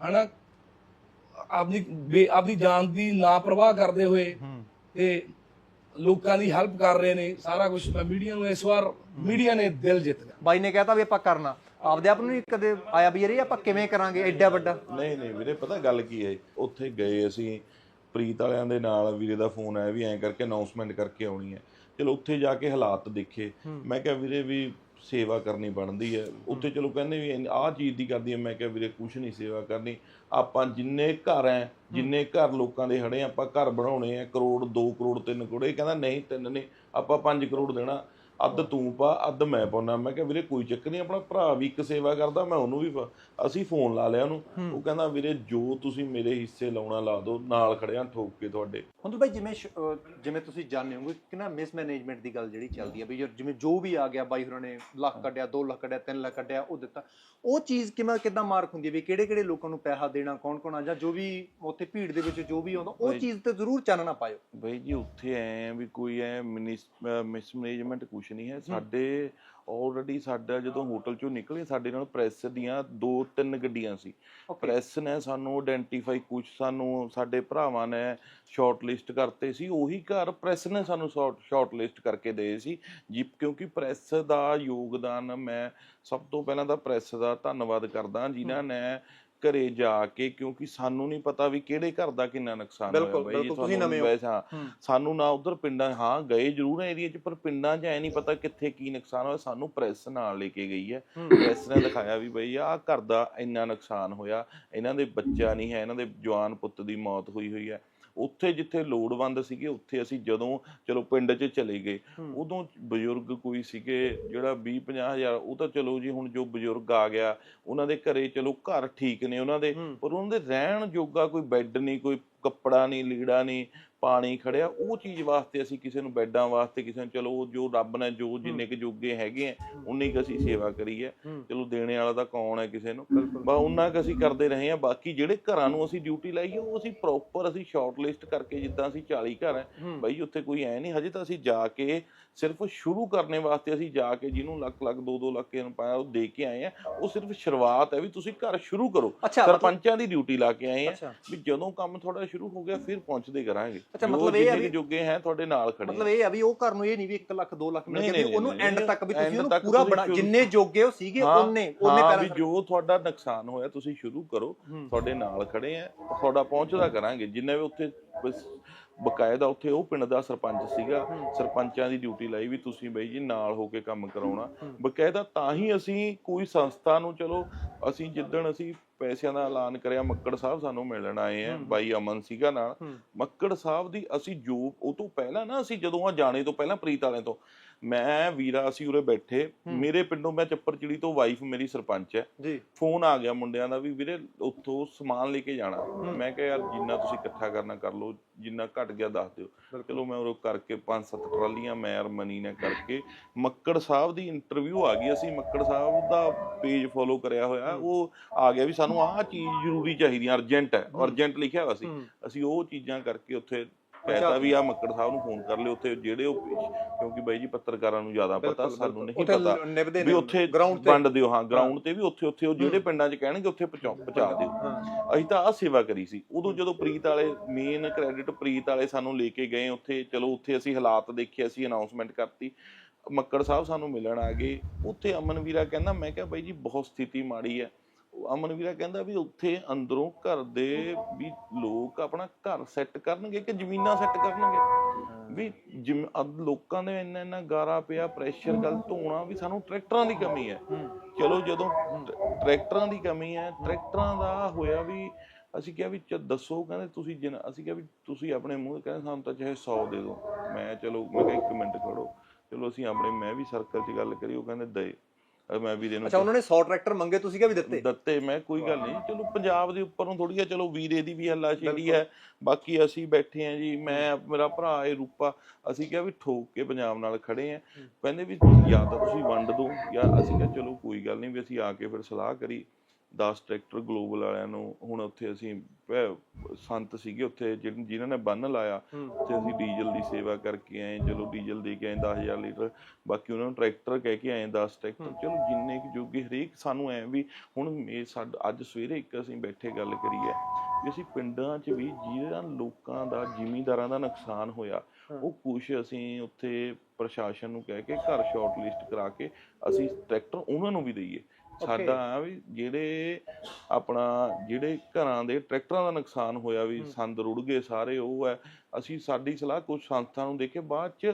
ਹਨਾ ਆਪਣੀ ਬੇ- ਆਪਣੀ ਜਾਨ ਦੀ ਨਾ ਪ੍ਰਵਾਹ ਕਰਦੇ ਹੋਏ ਤੇ ਲੋਕਾਂ ਦੀ ਹੈਲਪ ਕਰ ਰਹੇ ਨੇ ਸਾਰਾ ਕੁਝ ਮੈਂ ਮੀਡੀਆ ਨੂੰ ਇਸ ਵਾਰ ਮੀਡੀਆ ਨੇ ਦਿਲ ਜਿੱਤ ਲਿਆ। ਬਾਈ ਨੇ ਕਹਿਤਾ ਵੀ ਆਪਾਂ ਕਰਨਾ। ਆਪਦੇ ਆਪ ਨੂੰ ਨਹੀਂ ਕਦੇ ਆਇਆ ਵੀ ਯਾਰ ਇਹ ਆਪਾਂ ਕਿਵੇਂ ਕਰਾਂਗੇ ਐਡਾ ਵੱਡਾ? ਨਹੀਂ ਨਹੀਂ ਵੀਰੇ ਪਤਾ ਗੱਲ ਕੀ ਹੈ? ਉੱਥੇ ਗਏ ਅਸੀਂ ਪ੍ਰੀਤ ਵਾਲਿਆਂ ਦੇ ਨਾਲ ਵੀਰੇ ਦਾ ਫੋਨ ਆਇਆ ਵੀ ਐਂ ਕਰਕੇ ਅਨਾਉਂਸਮੈਂਟ ਕਰਕੇ ਆਉਣੀ ਹੈ। ਚਲੋ ਉੱਥੇ ਜਾ ਕੇ ਹਾਲਾਤ ਦੇਖੇ। ਮੈਂ ਕਿਹਾ ਵੀਰੇ ਵੀ ਸੇਵਾ ਕਰਨੀ ਬਣਦੀ ਹੈ। ਉੱਥੇ ਚਲੋ ਕਹਿੰਦੇ ਵੀ ਆਹ ਚੀਜ਼ ਦੀ ਕਰਦੀ ਹੈ। ਮੈਂ ਕਿਹਾ ਵੀਰੇ ਕੁਛ ਨਹੀਂ ਸੇਵਾ ਕਰਨੀ। ਆਪਾਂ ਜਿੰਨੇ ਘਰ ਐ ਜਿੰਨੇ ਘਰ ਲੋਕਾਂ ਦੇ ਹੜੇ ਆਪਾਂ ਘਰ ਬਣਾਉਣੇ ਆ ਕਰੋੜ 2 ਕਰੋੜ 3 ਕਰੋੜ। ਇਹ ਕਹਿੰਦਾ ਨਹੀਂ ਤਿੰਨ ਨਹੀਂ ਆਪਾਂ 5 ਕਰੋੜ ਦੇਣਾ। ਅੱਧ ਤੂੰ ਪਾ ਅੱਧ ਮੈਂ ਪਾਉਣਾ ਮੈਂ ਕਿਹਾ ਵੀਰੇ ਕੋਈ ਚੱਕਰ ਨਹੀਂ ਆਪਣਾ ਭਰਾ ਵੀ ਇੱਕ ਸੇਵਾ ਕਰਦਾ ਮੈਂ ਉਹਨੂੰ ਵੀ ਅਸੀਂ ਫੋਨ ਲਾ ਲਿਆ ਉਹਨੂੰ। ਉਹ ਕਹਿੰਦਾ ਵੀਰੇ ਜੋ ਤੁਸੀਂ ਮੇਰੇ ਹਿੱਸੇ ਲਾਉਣਾ ਲਾ ਦਿਓ ਨਾਲ ਖੜਿਆ ਠੋਕ ਕੇ ਤੁਹਾਡੇ। ਹੁਣ ਬਾਈ ਜਿਵੇਂ ਜਿਵੇਂ ਤੁਸੀਂ ਜਾਣਦੇ ਹੋਗੇ ਕਿ ਨਾ ਮਿਸਮੈਨੇਜਮੈਂਟ ਦੀ ਗੱਲ ਜਿਹੜੀ ਚੱਲਦੀ ਹੈ ਵੀ ਜਿਵੇਂ ਜੋ ਵੀ ਆ ਗਿਆ ਬਾਈ ਹੋਰਾਂ ਨੇ ਲੱਖ ਕੱਢਿਆ 2 ਲੱਖ ਕੱਢਿਆ 3 ਲੱਖ ਕੱਢਿਆ ਉਹ ਦਿੱਤਾ। ਉਹ ਚੀਜ਼ ਕਿਵੇਂ ਕਿਦਾਂ ਮਾਰਕ ਹੁੰਦੀ ਹੈ ਵੀ ਕਿਹੜੇ ਕਿਹੜੇ ਲੋਕਾਂ ਨੂੰ ਪੈਸਾ ਦੇਣਾ ਕੌਣ ਕੌਣ ਆ ਜਾਂ ਜੋ ਵੀ ਉੱਥੇ ਭੀੜ ਦੇ ਵਿੱਚ ਜੋ ਵੀ ਆਉਂਦਾ ਉਹ ਚੀਜ਼ ਤੇ ਜ਼ਰੂਰ ਚਾਨਣਾ ਪਾਇਓ। ਬਈ ਜੀ ਉੱਥੇ ਐ ਵੀ ਕੋਈ ਐ ਮਿਸਮੈਨੇਜਮੈਂਟ ਕੁਛ ਨਹੀਂ ਹੈ। ਸਾਡੇ ਆਲਰੇਡੀ ਸਾਡਾ ਜਦੋਂ ਹੋਟਲ ਚੋਂ ਨਿਕਲੇ ਸਾਡੇ ਨਾਲ ਪ੍ਰੈਸ ਦੀਆਂ ਦੋ ਤਿੰਨ ਗੱਡੀਆਂ ਸੀ। ਪ੍ਰੈਸ ਨੇ ਸਾਨੂੰ ਆਇਡੈਂਟੀਫਾਈ ਕੁਛ ਸਾਨੂੰ ਸਾਡੇ ਭਰਾਵਾਂ ਨੇ ਸ਼ਾਰਟ ਲਿਸਟ ਕਰਤੇ ਸੀ। ਉਹੀ ਘਰ ਪ੍ਰੈਸ ਨੇ ਸਾਨੂੰ ਸ਼ਾਰਟ ਲਿਸਟ ਕਰਕੇ ਦੇ ਸੀ। ਜੀ ਕਿਉਂਕਿ ਪ੍ਰੈਸ ਦਾ ਯੋਗਦਾਨ ਮੈਂ ਸਭ ਤੋਂ ਪਹਿਲਾਂ ਤਾਂ ਪ੍ਰੈਸ ਦਾ ਧੰਨਵਾਦ ਕਰਦਾ। ਜਿਨ੍ਹਾਂ ਨੇ ਘਰੇ ਜਾ ਕੇ ਕਿਉਂਕਿ ਸਾਨੂੰ ਨਹੀਂ ਪਤਾ ਵੀ ਕਿਹੜੇ ਘਰ ਦਾ ਕਿੰਨਾ ਨੁਕਸਾਨ ਹੋਇਆ ਬਿਲਕੁਲ, ਬਾਈ, ਬਿਲਕੁਲ, ਤੁਸੀਂ ਤੁਹਾਨੂੰ ਨਵੇਂ ਹੋ। ਵੈਸੇ ਹਾਂ ਸਾਨੂੰ ਨਾ ਉਧਰ ਪਿੰਡਾਂ ਹਾਂ ਗਏ ਜ਼ਰੂਰ ਏਰੀਆ 'ਚ ਪਰ ਪਿੰਡਾਂ 'ਚ ਐ ਨਹੀਂ ਪਤਾ ਕਿੱਥੇ ਕੀ ਨੁਕਸਾਨ ਹੋਇਆ ਸਾਨੂੰ ਪ੍ਰੈਸ ਨਾਲ ਲੈ ਕੇ ਗਈ ਹੈ। ਪ੍ਰੈਸ ਨੇ ਦਿਖਾਇਆ ਵੀ ਬਈ ਆਹ ਘਰ ਦਾ ਇੰਨਾ ਨੁਕਸਾਨ ਹੋਇਆ ਇਹਨਾਂ ਦੇ ਬੱਚਾ ਨਹੀਂ ਹੈ ਇਹਨਾਂ ਦੇ ਜਵਾਨ ਪੁੱਤ ਦੀ ਮੌਤ ਹੋਈ ਹੋਈ ਹੈ। ਉੱਥੇ ਜਿੱਥੇ ਲੋੜਵੰਦ ਸੀਗੇ ਉੱਥੇ ਅਸੀਂ ਜਦੋਂ ਚਲੋ ਪਿੰਡ 'ਚ ਚਲੇ ਗਏ ਉਦੋਂ ਬਜ਼ੁਰਗ ਕੋਈ ਸੀਗੇ ਜਿਹੜਾ 20 50 ਹਜ਼ਾਰ ਉਹ ਤਾਂ ਚਲੋ ਜੀ ਹੁਣ ਜੋ ਬਜ਼ੁਰਗ ਆ ਗਿਆ ਉਹਨਾਂ ਦੇ ਘਰੇ ਚਲੋ ਘਰ ਠੀਕ ਨੇ ਉਹਨਾਂ ਦੇ ਪਰ ਉਹਨਾਂ ਦੇ ਰਹਿਣ ਜੋਗਾ ਕੋਈ ਬੈੱਡ ਨਹੀਂ ਕੋਈ ਕੱਪੜਾ ਨਹੀਂ ਲੀੜਾ ਨਹੀਂ ਪਾਣੀ ਖੜਿਆ ਉਹ ਚੀਜ਼ ਵਾਸਤੇ ਅਸੀਂ ਕਿਸੇ ਨੂੰ ਬੈੱਡਾਂ ਵਾਸਤੇ ਕਿਸੇ ਨੂੰ ਚਲੋ ਜੋ ਰੱਬ ਨੇ ਜੋ ਜਿੰਨੇ ਕੁ ਜੋਗੇ ਹੈਗੇ ਆ ਉਨੀ ਕੁ ਅਸੀਂ ਸੇਵਾ ਕਰੀ ਹੈ। ਚਲੋ ਦੇਣੇ ਵਾਲਾ ਤਾਂ ਕੌਣ ਹੈ ਕਿਸੇ ਨੂੰ? ਬਸ ਉਹਨਾਂ ਕੁ ਅਸੀਂ ਕਰਦੇ ਰਹੇ ਆ ਬਾਕੀ ਜਿਹੜੇ ਘਰਾਂ ਨੂੰ ਅਸੀਂ ਡਿਊਟੀ ਲਾਈ ਹੈ ਉਹ ਅਸੀਂ ਪ੍ਰੋਪਰ ਅਸੀਂ ਸ਼ਾਰਟ ਲਿਸਟ ਕਰਕੇ ਜਿੱਦਾਂ ਅਸੀਂ 40 ਘਰ ਹੈ ਬਾਈ ਉੱਥੇ ਕੋਈ ਐ ਨਹੀਂ ਹਜੇ ਤਾਂ ਅਸੀਂ ਜਾ ਕੇ ਸਿਰਫ ਸ਼ੁਰੂ ਕਰਨੇ ਵਾਸਤੇ ਅਸੀਂ ਜਾ ਕੇ ਜਿਹਨੂੰ ਲੱਖ ਲੱਖ 2-2 ਲੱਖ ਨੂੰ ਪਾਇਆ ਉਹ ਦੇ ਕੇ ਆਏ ਆ ਉਹ ਸਿਰਫ ਸ਼ੁਰੂਆਤ ਹੈ ਵੀ ਤੁਸੀਂ ਘਰ ਸ਼ੁਰੂ ਕਰੋ। ਸਰਪੰਚਾਂ ਦੀ ਡਿਊਟੀ ਲਾ ਕੇ ਆਏ ਆ। ਵੀ ਜਦੋਂ ਕੰਮ ਤੁਹਾਡਾ ਸ਼ੁਰੂ ਹੋ ਗਿਆ ਫਿਰ ਪਹੁੰਚਦੇ ਕਰਾਂਗੇ। ਅੱਛਾ, ਮਤਲਬ ਇਹ ਆ ਵੀ- ਜੋਗੇ ਹੈ ਤੁਹਾਡੇ ਨਾਲ ਖੜੇ ਮਤਲਬ ਇਹ ਆ ਵੀ ਉਹ ਘਰ ਨੂੰ ਇਹ ਨਹੀਂ ਵੀ 1 ਲੱਖ 2 ਲੱਖ ਮਿਲ ਗਿਆ ਵੀ ਉਹਨੂੰ ਐਂਡ ਤੱਕ ਵੀ ਤੁਸੀਂ ਉਹਨੂੰ ਪੂਰਾ ਬਣਾ ਜਿੰਨੇ ਜੋਗੇ ਉਹ ਸੀਗੇ ਉਹਨੇ ਉਹਨੇ ਪੈਰਾਂ ਵੀ ਜੋ ਤੁਹਾਡਾ ਨੁਕਸਾਨ ਹੋਇਆ ਤੁਸੀਂ ਸ਼ੁਰੂ ਕਰੋ ਤੁਹਾਡੇ ਨਾਲ ਖੜੇ ਆ ਤੁਹਾਡਾ ਪਹੁੰਚਦਾ ਕਰਾਂਗੇ ਜਿੰਨੇ ਵੀ ਉੱਥੇ ਬਕਾਇਦਾ ਉੱਥੇ ਉਹ ਪਿੰਡ ਦਾ ਸਰਪੰਚ ਸੀਗਾ ਸਰਪੰਚਾਂ ਦੀ ਡਿਊਟੀ ਲਈ ਵੀ ਤੁਸੀਂ ਬਈ ਜੀ ਨਾਲ ਹੋ ਕੇ ਕੰਮ ਕਰਾਉਣਾ। ਬਕਾਇਦਾ ਤਾਂ ਹੀ ਅਸੀਂ ਕੋਈ ਸੰਸਥਾ ਨੂੰ ਚਲੋ ਅਸੀਂ ਜਿੱਦਣ ਅਸੀਂ ਪੈਸਿਆਂ ਦਾ ਐਲਾਨ ਕਰਿਆ ਮੱਕੜ ਸਾਹਿਬ ਸਾਨੂੰ ਮਿਲਣ ਆਏ ਆ ਬਾਈ ਅਮਨ ਸੀਗਾ ਨਾਲ। ਮੱਕੜ ਸਾਹਿਬ ਦੀ ਅਸੀਂ ਜੋ ਉਹ ਤੋਂ ਪਹਿਲਾਂ ਨਾ ਅਸੀਂ ਜਦੋਂ ਆ ਜਾਣੇ ਤੋਂ ਪਹਿਲਾਂ ਪ੍ਰੀਤ ਵਾਲਿਆਂ ਤੋਂ ਮੈਂ ਵੀਰਾ ਅਸੀਂ ਉਰੇ ਬੈਠੇ ਮੇਰੇ ਪਿੰਡੋਂ ਮੈਂ ਚੱਪਰਚਿੜੀ ਤੋਂ ਵਾਈਫ ਮੇਰੀ ਸਰਪੰਚ ਹੈ। ਜੀ। ਫੋਨ ਆ ਗਿਆ ਮੁੰਡਿਆਂ ਦਾ ਵੀ ਵੀਰੇ ਉੱਥੋਂ ਸਮਾਨ ਲੈ ਕੇ ਜਾਣਾ। ਮੈਂ ਕਿਹਾ ਯਾਰ ਜਿੰਨਾ ਤੁਸੀਂ ਇਕੱਠਾ ਕਰਨਾ ਕਰ ਲਓ ਜਿੰਨਾ ਘਟ ਗਿਆ ਦੱਸ ਦਿਓ। ਚਲੋ ਮੈਂ ਉਹ ਕਰਕੇ ਪੰਜ ਸੱਤ ਟਰਾਲੀਆਂ ਮੈਂ ਔਰ ਮਨੀ ਨੇ ਕਰਕੇ ਮੱਕੜ ਸਾਹਿਬ ਦੀ ਇੰਟਰਵਿਊ ਆ ਗਈ। ਅਸੀਂ ਮੱਕੜ ਸਾਹਿਬ ਦਾ ਪੇਜ ਫੋਲੋ ਕਰਿਆ ਹੋਇਆ। ਉਹ ਆ ਗਿਆ ਵੀ ਸਾਨੂੰ ਆਹ ਚੀਜ਼ ਜ਼ਰੂਰੀ ਚਾਹੀਦੀ ਅਰਜੈਂਟ ਹੈ। ਅਰਜੈਂਟ ਲਿਖਿਆ ਹੋਇਆ ਸੀ। ਅਸੀਂ ਉਹ ਚੀਜ਼ਾਂ ਕਰਕੇ ਉੱਥੇ ਕਹਿਤਾ ਵੀ ਆ ਮੱਕੜ ਸਾਹਿਬ ਨੂੰ ਫੋਨ ਕਰ ਲਿਓ ਉੱਥੇ ਜਿਹੜੇ ਉਹ ਕਿਉਂਕਿ ਬਾਈ ਜੀ ਪੱਤਰਕਾਰਾਂ ਨੂੰ ਜ਼ਿਆਦਾ ਪਤਾ ਸਾਨੂੰ ਨਹੀਂ ਪਤਾ ਵੀ ਉੱਥੇ। ਵੰਡ ਦਿਓ ਹਾਂ ਗਰਾਊਂਡ ਤੇ ਵੀ ਉੱਥੇ ਉੱਥੇ ਉਹ ਜਿਹੜੇ ਪਿੰਡਾਂ 'ਚ ਕਹਿਣਗੇ ਉੱਥੇ ਪਹੁੰਚਾ ਪਹੁੰਚਾ ਦਿਓ। ਅਸੀਂ ਤਾਂ ਆ ਸੇਵਾ ਕਰੀ ਸੀ। ਉਦੋਂ ਜਦੋਂ ਪ੍ਰੀਤ ਵਾਲੇ ਮੇਨ ਕ੍ਰੈਡਿਟ ਪ੍ਰੀਤ ਵਾਲੇ ਸਾਨੂੰ ਲੈ ਕੇ ਗਏ ਉੱਥੇ ਚਲੋ ਉੱਥੇ ਅਸੀਂ ਹਾਲਾਤ ਦੇਖੇ ਅਸੀਂ ਅਨਾਉਂਸਮੈਂਟ ਕਰਤੀ। ਮੱਕੜ ਸਾਹਿਬ ਸਾਨੂੰ ਮਿਲਣ ਆ ਗਏ। ਉੱਥੇ ਅਮਨ ਵੀਰਾ ਕਹਿੰਦਾ ਮੈਂ ਕਿਹਾ ਬਾਈ ਜੀ ਬਹੁਤ ਸਥਿਤੀ ਮਾੜੀ ਹੈ। ਅਮਨ ਵੀਰਾ ਕਹਿੰਦਾ ਵੀ ਉੱਥੇ ਅੰਦਰੋਂ ਘਰ ਦੇ ਵੀ ਲੋਕ ਆਪਣਾ ਘਰ ਸੈੱਟ ਕਰਨਗੇ ਕਿ ਜ਼ਮੀਨਾਂ ਸੈੱਟ ਕਰਨਗੇ? ਵੀ ਜਿਮ ਲੋਕਾਂ ਦੇ ਇੰਨਾ ਇੰਨਾ ਗਾਰਾ ਪਿਆ ਪ੍ਰੈਸ਼ਰ ਗੱਲ ਧੋਣਾ ਵੀ ਸਾਨੂੰ ਟਰੈਕਟਰਾਂ ਦੀ ਕਮੀ ਹੈ। ਚਲੋ ਜਦੋਂ ਟਰੈਕਟਰਾਂ ਦੀ ਕਮੀ ਹੈ ਟਰੈਕਟਰਾਂ ਦਾ ਹੋਇਆ ਵੀ ਅਸੀਂ ਕਿਹਾ ਵੀ ਦੱਸੋ ਕਹਿੰਦੇ ਤੁਸੀਂ ਜਿਨ ਅਸੀਂ ਕਿਹਾ ਵੀ ਤੁਸੀਂ ਆਪਣੇ ਮੂੰਹ ਕਹਿੰਦੇ ਸਾਨੂੰ ਤਾਂ ਚਾਹੇ 100 ਦੇ ਦਿਓ। ਮੈਂ ਚਲੋ ਮੈਂ ਕਿਹਾ ਇੱਕ ਮਿੰਟ ਖੜੋ। ਚਲੋ ਅਸੀਂ ਆਪਣੇ ਮੈਂ ਵੀ ਸਰਕਲ 'ਚ ਗੱਲ ਕਰੀ ਉਹ ਕਹਿੰਦੇ ਦੇ। ਅਹ ਮੈਂ ਵੀਰੇ ਨੂੰ ਅੱਛਾ ਉਹਨਾਂ ਨੇ 100 ਟਰੈਕਟਰ ਮੰਗੇ ਤੁਸੀਂ ਕਿਹਾ ਵੀ ਦਿੱਤੇ? ਦਿੱਤੇ ਮੈਂ ਕੋਈ ਗੱਲ ਨਹੀਂ। ਚਲੋ ਪੰਜਾਬ ਦੇ ਉੱਪਰੋਂ ਥੋੜੀ ਆ ਚਲੋ ਵੀਰੇ ਦੀ ਵੀ ਹੱਲਾਸ਼ੇਰੀ ਹੈ ਬਾਕੀ ਅਸੀਂ ਬੈਠੇ ਆ ਜੀ ਮੈਂ ਮੇਰਾ ਭਰਾ ਇਹ ਰੂਪਾ ਅਸੀਂ ਕਿਹਾ ਵੀ ਠੋਕ ਕੇ ਪੰਜਾਬ ਨਾਲ ਖੜੇ ਆ ਕਹਿੰਦੇ ਵੀ ਜਾਂ ਤਾਂ ਤੁਸੀਂ ਵੰਡ ਦਿਓ ਜਾਂ ਅਸੀਂ ਕਿਹਾ ਚਲੋ ਕੋਈ ਗੱਲ ਨਹੀਂ ਵੀ ਅਸੀਂ ਆ ਕੇ ਫਿਰ ਸਲਾਹ ਕਰੀ 10 ਟਰੈਕਟਰ ਗਲੋਬਲ ਵਾਲਿਆਂ ਨੂੰ ਹੁਣ ਉੱਥੇ ਅਸੀਂ ਸੰਤ ਸੀਗੇ ਉੱਥੇ ਜਿਹਨ- ਜਿਨ੍ਹਾਂ ਨੇ ਬੰਨ ਲਾਇਆ। ਉੱਥੇ ਅਸੀਂ ਡੀਜ਼ਲ ਦੀ ਸੇਵਾ ਕਰਕੇ ਆਏ ਚਲੋ ਡੀਜ਼ਲ ਦੇ ਕੇ ਆਏ 10000 ਲੀਟਰ ਬਾਕੀ ਉਹਨਾਂ ਨੂੰ ਟਰੈਕਟਰ ਕਹਿ ਕੇ ਆਏ 10 ਟਰੈਕਟਰ ਚਲੋ ਜਿੰਨੇ ਕੁ ਜੋਗੇ ਹਰੇਕ ਸਾਨੂੰ ਐ ਵੀ ਹੁਣ ਮੇ ਸਾਡਾ ਅੱਜ ਸਵੇਰੇ ਇੱਕ ਅਸੀਂ ਬੈਠੇ ਗੱਲ ਕਰੀ ਹੈ ਵੀ ਅਸੀਂ ਪਿੰਡਾਂ 'ਚ ਵੀ ਜਿਹੜਾ ਲੋਕਾਂ ਦਾ ਜ਼ਿਮੀਂਦਾਰਾਂ ਦਾ ਨੁਕਸਾਨ ਹੋਇਆ ਉਹ ਕੁਛ ਅਸੀਂ ਉੱਥੇ ਪ੍ਰਸ਼ਾਸਨ ਨੂੰ ਕਹਿ ਕੇ ਘਰ ਸ਼ਾਰਟ ਲਿਸਟ ਕਰਾ ਕੇ ਅਸੀਂ ਟਰੈਕਟਰ ਉਹਨਾਂ ਨੂੰ ਵੀ ਦਈਏ। ਸਾਡਾ ਆ ਵੀ ਜਿਹੜੇ ਆਪਣਾ ਜਿਹੜੇ ਘਰਾਂ ਦੇ ਟਰੈਕਟਰਾਂ ਦਾ ਨੁਕਸਾਨ ਹੋਇਆ ਵੀ ਸੰਦ ਰੁੜ ਗਏ ਸਾਰੇ ਉਹ ਹੈ ਅਸੀਂ ਸਾਡੀ ਸਲਾਹ ਕੁਝ ਸੰਸਥਾ ਨੂੰ ਦੇ ਕੇ ਬਾਅਦ ਚ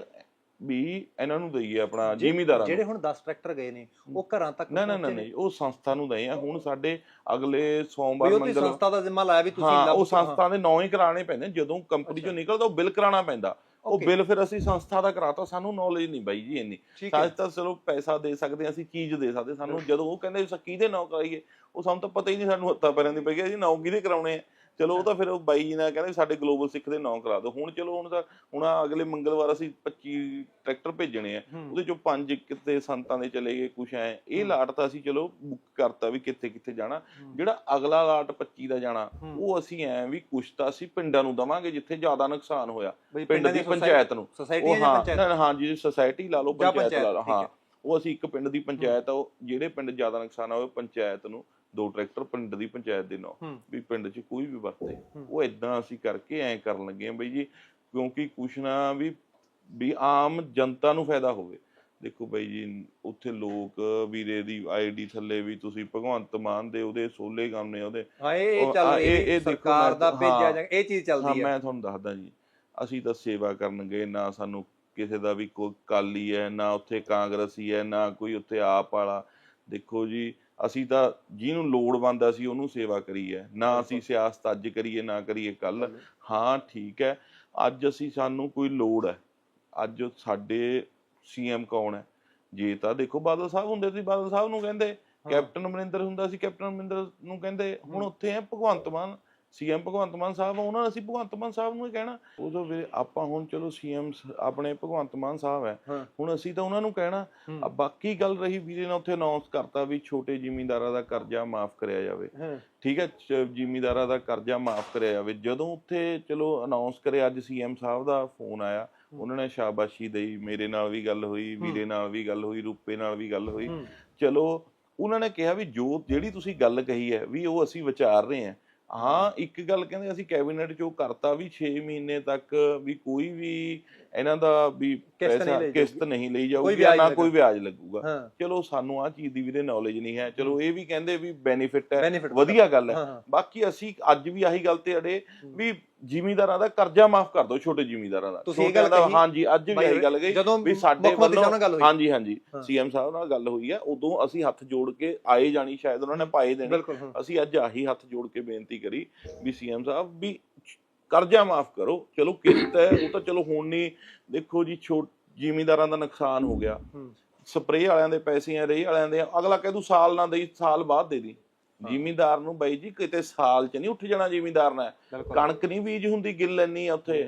ਵੀ ਇਹਨਾਂ ਨੂੰ ਦਈਏ ਆਪਣਾ ਜ਼ਿਮੀਂਦਾਰਾਂ ਜਿਹੜੇ ਹੁਣ 10 ਟਰੈਕਟਰ ਗਏ ਨੇ ਉਹ ਘਰਾਂ ਤੱਕ ਨਾ ਨਾ ਨਾ? ਨਹੀਂ ਉਹ ਸੰਸਥਾ ਨੂੰ ਦਏ ਆ ਹੁਣ ਸਾਡੇ ਅਗਲੇ ਸੋਮਵਾਰ ਉਹ ਮੰਗਲ ਸੰਸਥਾ ਦਾ ਜ਼ਿੰਮਾ ਲਾਇਆ ਵੀ ਤੁਸੀਂ ਉਹ ਸੰਸਥਾ ਦੇ ਨਾਂ ਹੀ ਕਰਾਣੇ ਪੈਂਦੇ ਜਦੋਂ ਕੰਪਨੀ ਚੋਂ ਨਿਕਲਦਾ ਉਹ ਬਿੱਲ ਕਰਾਉਣਾ ਪੈਂਦਾ। ਉਹ. ਬਿੱਲ ਫਿਰ ਅਸੀਂ ਸੰਸਥਾ ਦਾ ਕਰਾਤਾ ਸਾਨੂੰ ਨੌਲੇਜ ਨਹੀਂ ਬਾਈ ਜੀ ਇੰਨੀ। ਸਾਜ ਤਾਂ ਚਲੋ ਪੈਸਾ ਦੇ ਸਕਦੇ ਅਸੀਂ ਚੀਜ਼ ਦੇ ਸਕਦੇ ਸਾਨੂੰ ਜਦੋਂ ਉਹ ਕਹਿੰਦੇ ਵੀ ਕਿਹਦੇ ਨਾਂ ਕਰਾਈਏ? ਉਹ ਸਾਨੂੰ ਤਾਂ ਪਤਾ ਹੀ ਨਹੀਂ ਸਾਨੂੰ ਹੱਥਾਂ ਪੈਰਾਂ ਦੀ ਪਈ ਗਿਆ ਜੀ ਨਾਂ ਕਿਹਦੇ ਕਰਾਉਣੇ ਆ। ਚਲੋ ਉਹ ਤਾਂ ਫਿਰ ਉਹ ਬਾਈ ਜੀ ਨੇ ਕਹਿੰਦੇ ਸਾਡੇ ਗਲੋਬਲ ਸਿੱਖ ਦੇ ਨਾਂ ਕਰਾ ਦਿਓ। ਹੁਣ ਚਲੋ ਹੁਣ ਤਾਂ ਹੁਣ ਅਗਲੇ ਮੰਗਲਵਾਰ ਅਸੀਂ 25 ਟਰੈਕਟਰ ਭੇਜਣੇ ਆ। ਉਹਦੇ ਚੋਂ ਪੰਜ ਕਿਤੇ ਸੰਤਾਂ ਦੇ ਚਲੇ ਗਏ ਕੁਛ ਐ। ਇਹ ਲਾਟ ਤਾਂ ਅਸੀਂ ਚਲੋ ਬੁੱਕ ਕਰਤਾ ਵੀ ਕਿੱਥੇ ਕਿੱਥੇ ਜਾਣਾ ਜਿਹੜਾ ਅਗਲਾ ਲਾਟ 25 ਦਾ ਜਾਣਾ। ਉਹ ਅਸੀਂ ਐ ਵੀ ਕੁਛ ਤਾਂ ਅਸੀਂ ਪਿੰਡਾਂ ਨੂੰ ਦਵਾਂਗੇ ਜਿੱਥੇ ਜ਼ਿਆਦਾ ਨੁਕਸਾਨ ਹੋਇਆ। ਪਿੰਡ ਦੀ ਪੰਚਾਇਤ ਨੂੰ। ਸੁਸਾਇਟੀਆਂ ਉਹ ਜਾਂ ਹਾਂ ਪੰਚਾਇਤ? ਹਾਂ ਜੀ ਸੁਸਾਇਟੀ ਲਾ ਲਓ ਪੰਚਾਇਤ ਲਾ ਲਓ ਹਾਂ। ਉਹ ਅਸੀਂ ਇੱਕ ਪਿੰਡ ਦੀ ਪੰਚਾਇਤ ਆ ਉਹ ਜਿਹੜੇ ਪਿੰਡ ਜ਼ਿਆਦਾ ਨੁਕਸਾਨ ਹੋਵੇ ਪੰਚਾਇਤ ਨੂੰ ਦੋ ਟਰੈਕਟਰ ਪਿੰਡ ਦੀ ਪੰਚਾਇਤ ਦੇ ਨਾਂ। ਵੀ ਪਿੰਡ 'ਚ ਕੋਈ ਵੀ ਵਰਤੇ। ਉਹ ਇਦਾਂ ਅਸੀਂ ਕਰਕੇ ਐਂ ਕਰਨ ਲੱਗੇ ਆ ਬਈ ਜੀ ਕਿਉਂਕਿ ਕੁਛ ਨਾ ਵੀ ਵੀ ਆਮ ਜਨਤਾ ਨੂੰ ਫਾਇਦਾ ਹੋਵੇ ਦੇਖੋ ਬਈ ਜੀ ਉੱਥੇ ਲੋਕ ਵੀਰੇ ਦੀ ਆਈਡੀ ਥੱਲੇ ਵੀ ਤੁਸੀਂ ਭਗਵੰਤ ਮਾਨ ਦੇ ਉਹਦੇ ਸੋਲੇ ਕੰਮ ਨੇ ਉਹਦੇ ਹਾਂ ਇਹ ਚੱਲ ਰਹੀ ਹੈ ਸਰਕਾਰ ਮੈਂ- ਦਾ ਭੇਜਿਆ ਹਾਂ। ਜਾਂ ਇਹ ਚੀਜ਼ ਹਾਂ ਚੱਲਦੀ ਹੈ ਮੈਂ ਤੁਹਾਨੂੰ ਦੱਸਦਾ ਜੀ ਅਸੀਂ ਤਾਂ ਸੇਵਾ ਕਰਨ ਗਏ ਨਾ ਸਾਨੂੰ ਕਿਸੇ ਦਾ ਵੀ ਕੋਈ ਕਾਲੀ ਹੈ ਨਾ ਉੱਥੇ ਕਾਂਗਰਸੀ ਹੈ ਨਾ ਕੋਈ ਉੱਥੇ ਆਪ ਵਾਲਾ ਦੇਖੋ ਜੀ ਅਸੀਂ ਤਾਂ ਜਿਹਨੂੰ ਲੋੜ ਬੰਦਾ ਸੀ ਉਹਨੂੰ ਸੇਵਾ ਕਰੀ ਹੈ ਨਾ ਅਸੀਂ ਸਿਆਸਤ ਅੱਜ ਕਰੀਏ ਨਾ ਕਰੀਏ ਕੱਲ ਹਾਂ ਠੀਕ ਹੈ। ਅੱਜ ਅਸੀਂ ਸਾਨੂੰ ਕੋਈ ਲੋੜ ਹੈ। ਅੱਜ ਸਾਡੇ ਸੀਐਮ ਕੌਣ ਹੈ? ਜੇ ਤਾਂ ਦੇਖੋ ਬਾਦਲ ਸਾਹਿਬ ਹੁੰਦੇ ਸੀ ਬਾਦਲ ਸਾਹਿਬ ਨੂੰ ਕਹਿੰਦੇ ਕੈਪਟਨ ਅਮਰਿੰਦਰ ਹੁੰਦਾ ਸੀ ਕੈਪਟਨ ਅਮਰਿੰਦਰ ਨੂੰ ਕਹਿੰਦੇ ਹੁਣ ਉੱਥੇ ਹੈ ਭਗਵੰਤ ਮਾਨ। ਸੀਐਮ ਭਗਵੰਤ ਮਾਨ ਸਾਹਿਬ ਉਹਨਾਂ ਨੇ ਅਸੀਂ ਭਗਵੰਤ ਮਾਨ ਸਾਹਿਬ ਨੂੰ ਹੀ ਕਹਿਣਾ। ਉਦੋਂ ਵੀ ਆਪਾਂ ਹੁਣ ਚਲੋ ਸੀਐਮ ਆਪਣੇ ਭਗਵੰਤ ਮਾਨ ਸਾਹਿਬ ਹੈ। ਹੁਣ ਅਸੀਂ ਤਾਂ ਉਹਨਾਂ ਨੂੰ ਕਹਿਣਾ ਬਾਕੀ ਗੱਲ ਰਹੀ ਵੀਰੇ ਨੇ ਉੱਥੇ ਅਨਾਉਂਸ ਕਰਤਾ ਵੀ ਛੋਟੇ ਜ਼ਿਮੀਂਦਾਰਾਂ ਦਾ ਕਰਜ਼ਾ ਮਾਫ ਕਰਿਆ ਜਾਵੇ। ਠੀਕ ਹੈ ਜ਼ਿਮੀਂਦਾਰਾਂ ਦਾ ਕਰਜ਼ਾ ਮਾਫ ਕਰਿਆ ਜਾਵੇ। ਜਦੋਂ ਉੱਥੇ ਚਲੋ ਅਨਾਉਂਸ ਕਰਿਆ ਅੱਜ ਸੀਐਮ ਸਾਹਿਬ ਦਾ ਫੋਨ ਆਇਆ ਉਹਨਾਂ ਨੇ ਸ਼ਾਬਾਸ਼ੀ ਦੇਈ ਮੇਰੇ ਨਾਲ ਵੀ ਗੱਲ ਹੋਈ ਵੀਰੇ ਨਾਲ ਵੀ ਗੱਲ ਹੋਈ ਰੂਪੇ ਨਾਲ ਵੀ ਗੱਲ ਹੋਈ। ਚਲੋ ਉਹਨਾਂ ਨੇ ਕਿਹਾ ਵੀ ਜੋ ਜਿਹੜੀ ਤੁਸੀਂ ਗੱਲ ਕਹੀ ਹੈ ਵੀ ਉਹ ਅਸੀਂ ਵਿਚਾਰ ਰਹੇ ਹਾਂ। ਹਾਂ ਇੱਕ ਗੱਲ ਕਹਿੰਦੇ ਅਸੀਂ ਕੈਬਨਿਟ ਚੋਂ ਕਰਤਾ ਵੀ 6 ਮਹੀਨੇ ਤੱਕ ਵੀ ਕੋਈ ਵੀ ਇਹਨਾਂ ਦਾ ਵੀ ਕਿਸ਼ਤ ਨਹੀਂ ਪੈਸਾ ਲਈ ਕਿਸ਼ਤ ਜਾਊਗੀ। ਨਹੀਂ ਲਈ ਜਾਊਗੀ ਨਾ। ਕੋਈ ਵਿਆਜ ਲੱਗੂਗਾ। ਚਲੋ ਸਾਨੂੰ ਆ ਚੀਜ਼ ਦੀ ਵੀਰੇ ਨੌਲੇਜ ਨਹੀਂ ਹੈ। ਚਲੋ ਇਹ ਵੀ ਕਹਿੰਦੇ ਵੀ ਬੈਨੀਫਿਟ ਹੈ। ਵਧੀਆ ਗੱਲ ਹਾਂ। ਬਾਕੀ ਅਸੀਂ ਅੱਜ ਵੀ ਆਹੀ ਗੱਲ ਤੇ ਅੜੇ ਵੀ ਜ਼ਿਮੀਂਦਾਰਾਂ ਦਾ ਕਰਜ਼ਾ ਮਾਫ ਕਰ ਦਿਓ ਛੋਟੇ ਜ਼ਿਮੀਂਦਾਰਾਂ ਦਾ। ਤੁਸੀਂ ਇਹ ਗੱਲ ਦਾ- ਕਹੀ? ਹਾਂਜੀ ਅੱਜ ਵੀ ਆਹੀ ਗੱਲ ਗਈ ਵੀ ਸਾਡੇ ਵੱਲੋਂ। ਹਾਂਜੀ ਹਾਂਜੀ। ਸੀਐਮ ਸਾਹਿਬ ਨਾਲ ਗੱਲ ਹੋਈ ਹੈ ਉਦੋਂ ਅਸੀਂ ਹੱਥ ਜੋੜ ਕੇ ਆਏ ਜਾਣੀ ਸ਼ਾਇਦ ਉਹਨਾਂ ਨੇ ਪਾਏ ਦੇਣੇ। ਅਸੀਂ ਅੱਜ ਆਹੀ ਹੱਥ ਜੋੜ ਕੇ ਬੇਨਤੀ ਕਰੀ ਵੀ ਸੀਐਮ ਸਾਹਿਬ ਵੀ ਕਰਜ਼ਾ ਮਾਫ ਕਰੋ। ਚਲੋ ਕਿਸ਼ਤ ਹੈ ਉਹ ਤਾਂ ਚਲੋ ਹੁਣ ਨਹੀਂ। ਦੇਖੋ ਜੀ ਛੋਟ ਜ਼ਿਮੀਂਦਾਰਾਂ ਦਾ ਨੁਕਸਾਨ ਹੋ ਗਿਆ। ਸਪਰੇਅ ਵਾਲਿਆਂ ਦੇ ਪੈਸੇ ਆ ਰੇਹ ਵਾਲਿਆਂ ਦੇ ਅਗਲਾ ਕਹਿ ਦੂ ਸਾਲ ਨਾ ਦੇਈ ਸਾਲ ਬਾਅਦ ਦੇ ਦੀ ਜ਼ਿਮੀਂਦਾਰ ਨੂੰ ਬਾਈ ਜੀ ਕਿਤੇ ਸਾਲ ਚ ਨਹੀਂ ਉੱਠ ਜਾਣਾ ਜ਼ਿਮੀਂਦਾਰ ਨੇ। ਕਣਕ ਨਹੀਂ ਬੀਜ ਹੁੰਦੀ ਗਿੱਲ ਇੰਨੀ ਆ ਉੱਥੇ।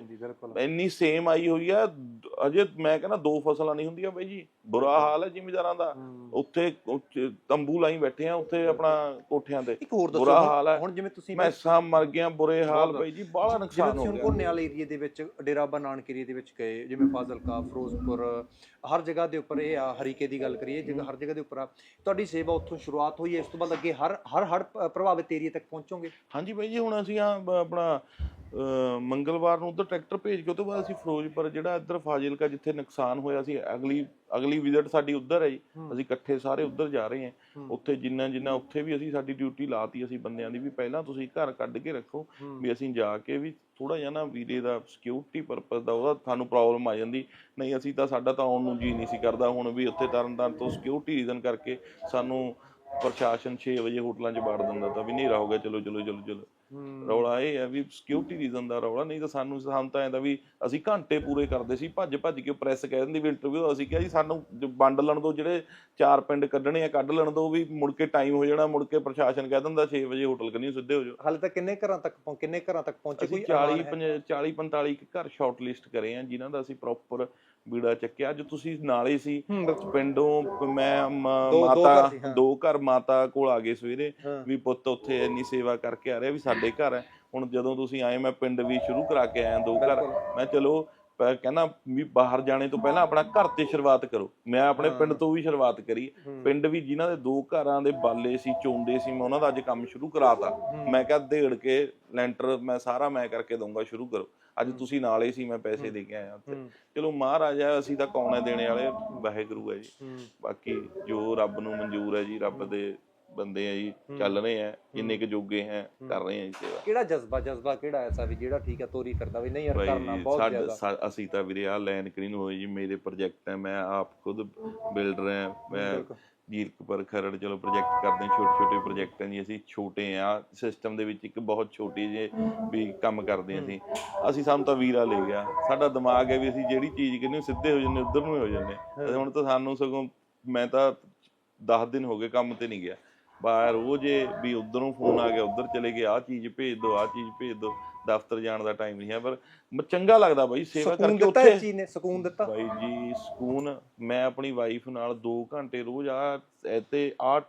ਇੰਨੀ ਸੇਮ ਆਈ ਹੋਈ ਆ ਅਜੇ ਮੈਂ ਕਹਿੰਦਾ ਦੋ ਫਸਲਾਂ ਨਹੀਂ ਹੁੰਦੀਆਂ ਬਾਈ ਜੀ। ਬੁਰਾ ਹਾਲ ਹੈ ਜ਼ਿਮੀਂਦਾਰਾਂ ਦਾ। ਉੱਥੇ ਤੰਬੂ ਲਾਈ ਬੈਠੇ ਆ ਉੱਥੇ ਆਪਣਾ ਕੋਠਿਆਂ ਤੇ। ਹੋਰ ਬੁਰਾ ਹਾਲ ਹੈ। ਹੁਣ ਜਿਵੇਂ ਤੁਸੀਂ ਮੈਸਾਂ ਮਰ ਗਈਆਂ ਬੁਰੇ ਹਾਲ। ਬਾਈ ਜੀ ਬਾਹਲਾ ਜਿਵੇਂ ਨੁਕਸਾਨ ਹੋ ਗਿਆ। ਕੋਨੇਵਾਲ ਏਰੀਏ ਦੇ ਵਿੱਚ ਡੇਰਾ ਬਾਬਾ ਨਾਨਕ ਏਰੀਏ ਦੇ ਵਿੱਚ ਗਏ ਜਿਵੇਂ ਫਾਜ਼ਿਲਕਾ ਫਿਰੋਜ਼ਪੁਰ ਹਰ ਜਗ੍ਹਾ ਦੇ ਉੱਪਰ ਇਹ ਆ ਹਰੀਕੇ ਦੀ ਗੱਲ ਕਰੀਏ ਜਗ੍ਹਾ ਹਰ ਜਗ੍ਹਾ ਦੇ ਉੱਪਰ ਆ ਤੁਹਾਡੀ ਸੇਵਾ ਉੱਥੋਂ ਸ਼ੁਰੂਆਤ ਹੋਈ ਹੈ ਇਸ ਤੋਂ ਬਾਅਦ ਅੱਗੇ ਹਰ ਹਰ ਹੜ ਪ੍ਰਭਾਵਿਤ ਏਰੀਏ ਤੱਕ ਪਹੁੰਚੋਗੇ? ਹਾਂਜੀ ਬਾਈ ਜੀ ਹੁਣ ਅਸੀਂ ਆ ਆਪਣਾ ਮੰਗਲਵਾਰ ਨੂੰ ਉਧਰ ਟਰੈਕਟਰ ਭੇਜ ਕੇ ਉਹ ਤੋਂ ਬਾਅਦ ਅਸੀਂ ਫਿਰੋਜ਼ਪੁਰ ਜਿਹੜਾ ਇੱਧਰ ਫਾਜ਼ਿਲਕਾ ਜਿੱਥੇ ਨੁਕਸਾਨ ਹੋਇਆ ਸੀ ਅਗਲੀ ਅਗਲੀ ਵਿਜ਼ਿਟ ਸਾਡੀ ਉੱਧਰ ਹੈ ਜੀ। ਅਸੀਂ ਇਕੱਠੇ ਸਾਰੇ ਉੱਧਰ ਜਾ ਰਹੇ ਹਾਂ। ਉੱਥੇ ਜਿੰਨਾ ਜਿੰਨਾ ਉੱਥੇ ਵੀ ਅਸੀਂ ਸਾਡੀ ਡਿਊਟੀ ਲਾਤੀ ਅਸੀਂ ਬੰਦਿਆਂ ਦੀ ਵੀ ਪਹਿਲਾਂ ਤੁਸੀਂ ਘਰ ਕੱਢ ਕੇ ਰੱਖੋ। ਵੀ ਅਸੀਂ ਜਾ ਕੇ ਵੀ ਥੋੜਾ ਜਿਹਾ ਨਾ ਵੀਰੇ ਦਾ ਸਿਕਿਉਰਿਟੀ ਪਰਪਸ ਦਾ ਉਹਦਾ ਤੁਹਾਨੂੰ ਪ੍ਰੋਬਲਮ ਆ ਜਾਂਦੀ ਨਹੀਂ ਅਸੀਂ ਤਾਂ ਸਾਡਾ ਤਾਂ ਆਉਣ ਨੂੰ ਜੀ ਨਹੀਂ ਸੀ ਕਰਦਾ ਹੁਣ ਵੀ ਉੱਥੇ ਤਰਨਤਾਰਨ ਤੋਂ ਸਿਕਿਉਰਿਟੀ ਰੀਜ਼ਨ ਕਰਕੇ ਸਾਨੂੰ ਪ੍ਰਸ਼ਾਸਨ 6 ਵਜੇ ਹੋਟਲਾਂ 'ਚ ਬਾੜ ਦਿੰਦਾ ਤਾਂ ਵੀ ਹਨੇਰਾ ਹੋ ਗਿਆ ਚਲੋ ਚਲੋ ਚਲੋ ਚਲੋ ਰੌਲਾ ਇਹ ਹੈ ਵੀ ਸਿਕਿਉਰਿਟੀ ਰੀਜ਼ਨ ਦਾ ਰੌਲਾ, ਨਹੀਂ ਤਾਂ ਸਾਨੂੰ ਸਾਨੂੰ ਤਾਂ ਐਂਦਾ ਵੀ ਅਸੀਂ ਘੰਟੇ ਪੂਰੇ ਕਰਦੇ ਸੀ ਭੱਜ ਭੱਜ ਕੇ ਪ੍ਰੈਸ ਕਹਿ ਦਿੰਦੀ ਵੀ ਇੰਟਰਵਿਊ ਅਸੀਂ ਕਿਹਾ ਜੀ ਸਾਨੂੰ ਵੰਡ ਲੈਣ ਦੋ ਜਿਹੜੇ ਚਾਰ ਪਿੰਡ ਕੱਢਣੇ ਆ ਕੱਢ ਲੈਣ ਦੋ ਵੀ ਮੁੜ ਕੇ ਟਾਈਮ ਹੋ ਜਾਣਾ ਮੁੜ ਕੇ ਪ੍ਰਸ਼ਾਸਨ ਕਹਿ ਦਿੰਦਾ 6 ਵਜੇ ਹੋਟਲ ਕੰਨੀ ਸਿੱਧੇ ਹੋ ਜਾਓ ਹਾਲੇ ਤੱਕ ਕਿੰਨੇ ਘਰਾਂ ਤੱਕ ਕਿੰਨੇ ਘਰਾਂ ਤੱਕ ਪਹੁੰਚੇ ਕੋਈ 40 ਅਨੁਮਾਨ ਹੈ? ਪੰਜ- 40 45 ਕੁ ਘਰ ਸ਼ਾਰਟ ਲਿਸਟ ਕਰੇ ਆ ਜਿਨ੍ਹਾਂ ਦਾ ਅਸੀਂ ਪ੍ਰੋਪਰ ਬੀੜਾ ਚੱਕਿਆ ਅੱਜ ਤੁਸੀਂ ਨਾਲੇ ਸੀ। ਪਿੰਡੋਂ ਮੈਂ ਮਾਤਾ। ਦੋ ਘਰ ਮਾਤਾ ਕੋਲ ਆ ਗਏ ਸਵੇਰੇ। ਵੀ ਪੁੱਤ ਉੱਥੇ ਇੰਨੀ ਸੇਵਾ ਕਰਕੇ ਆ ਰਿਹਾ ਵੀ ਸਾਡੇ ਘਰ ਹੈ ਹੁਣ ਜਦੋਂ ਤੁਸੀਂ ਆਏ ਮੈਂ ਪਿੰਡ ਵੀ ਸ਼ੁਰੂ ਕਰਾ ਕੇ ਆਇਆ ਦੋ ਘਰ। ਮੈਂ ਚਲੋ ਕਹਿੰਦਾ ਵੀ ਬਾਹਰ ਜਾਣੇ ਤੋਂ ਪਹਿਲਾਂ ਆਪਣਾ ਘਰ ਤੇ ਸ਼ੁਰੂਆਤ ਕਰੋ। ਮੈਂ ਆਪਣੇ ਪਿੰਡ ਤੋਂ ਵੀ ਸ਼ੁਰੂਆਤ ਕਰੀ। ਪਿੰਡ ਵੀ ਜਿਨ੍ਹਾਂ ਦੇ ਦੋ ਘਰਾਂ ਦੇ ਬਾਲੇ ਸੀ ਚੋਂਦੇ ਸੀ ਮੈਂ ਉਹਨਾਂ ਦਾ ਅੱਜ ਕੰਮ ਸ਼ੁਰੂ ਕਰਾਤਾ। ਮੈਂ ਕਿਹਾ ਦੇੜ ਕੇ ਲੈਂਟਰ ਮੈਂ ਸਾਰਾ ਮੈਂ ਕਰਕੇ ਦਊਂਗਾ ਸ਼ੁਰੂ ਕਰੋ। ਅੱਜ ਤੁਸੀਂ ਨਾਲ ਹੀ ਸੀ ਮੈਂ ਪੈਸੇ ਦੇ ਕੇ ਆਇਆ ਉੱਥੇ। ਚਲੋ ਮਹਾਰਾਜ ਅਸੀਂ ਤਾਂ ਕੌਣ ਹੈ ਦੇਣੇ ਵਾਲੇ? ਵਾਹਿਗੁਰੂ ਹੈ ਜੀ। ਬਾਕੀ ਜੋ ਰੱਬ ਨੂੰ ਮਨਜ਼ੂਰ ਹੈ ਜੀ ਰੱਬ ਦੇ ਬੰਦੇ ਆ ਜੀ ਚੱਲ ਰਹੇ ਆ ਜਿੰਨੇ ਕੁ ਜੋਗੇ ਹੈ। ਕਰ ਰਹੇ ਆ ਜੀ ਸੇਵਾ। ਕਿਹੜਾ ਜਜ਼ਬਾ ਜਜ਼ਬਾ ਕਿਹੜਾ ਐਸਾ ਵੀ ਜਿਹੜਾ ਠੀਕ ਹੈ ਤੋਰੀ ਕਰਦਾ ਵੀ ਨਹੀਂ ਯਾਰ ਕਰਨਾ ਬਹੁਤ ਜ਼ਿਆਦਾ। ਅਸੀਂ ਤਾਂ ਵੀਰੇ ਆ ਲੈਨ ਕਰੀਨ ਹੋਏ ਜੀ ਮੇਰੇ ਪ੍ਰੋਜੈਕਟ ਹੈ ਮੈਂ ਆਪ ਖੁਦ ਬਿਲਡਰ ਹਾਂ ਮੈਂ। ਜੀਰਕਪੁਰ ਖਰੜ ਚਲੋ ਪ੍ਰੋਜੈਕਟ ਕਰਦੇ ਛੋਟੇ ਛੋਟੇ ਪ੍ਰੋਜੈਕਟ ਜੀ ਅਸੀਂ ਛੋਟੇ ਆ ਸਿਸਟਮ ਦੇ ਵਿੱਚ ਇੱਕ ਬਹੁਤ ਛੋਟੀ ਜੇ ਵੀ ਕੰਮ ਕਰਦੇ ਅਸੀਂ। ਅਸੀਂ ਸਾਨੂੰ ਤਾਂ ਵੀਰਾ ਲੈ ਗਿਆ ਸਾਡਾ ਦਿਮਾਗ ਹੈ ਵੀ ਅਸੀਂ ਜਿਹੜੀ ਚੀਜ਼ ਕਹਿੰਦੇ ਸਿੱਧੇ ਹੋ ਜੰਨੇ ਉਧਰ ਨੂੰ ਹੀ ਜੰਨੇ ਹੁਣ ਤਾਂ ਸਾਨੂੰ ਸਗੋਂ ਮੈਂ ਤਾਂ 10 ਦਿਨ ਹੋ ਗਏ ਕੰਮ ਤੇ ਨਹੀਂ ਗਿਆ। ਬਾਹਰ ਰੋਜ਼ ਇਹ ਵੀ ਉਧਰੋਂ ਫੋਨ ਆ ਗਿਆ ਉਧਰ ਚਲੇ ਗਏ ਆਹ ਚੀਜ਼ ਭੇਜ ਦਿਓ ਆਹ ਚੀਜ਼ ਭੇਜ ਦਿਓ ਦਫ਼ਤਰ ਜਾਣ ਦਾ ਟਾਈਮ ਨਹੀਂ ਹੈ ਪਰ ਮ- ਚੰਗਾ ਲੱਗਦਾ ਬਾਈ ਸੇਵਾ ਸਕੂਨ ਕਰਕੇ ਦਿੱਤਾ ਉੱਥੇ ਇਸ ਚੀਜ਼ ਨੇ ਸਕੂਨ ਦਿੱਤਾ। ਬਾਈ ਜੀ ਸਕੂਨ ਮੈਂ ਆਪਣੀ ਵਾਈਫ ਨਾਲ 2 ਘੰਟੇ ਰੋਜ਼ ਆ ਤੇ ਆ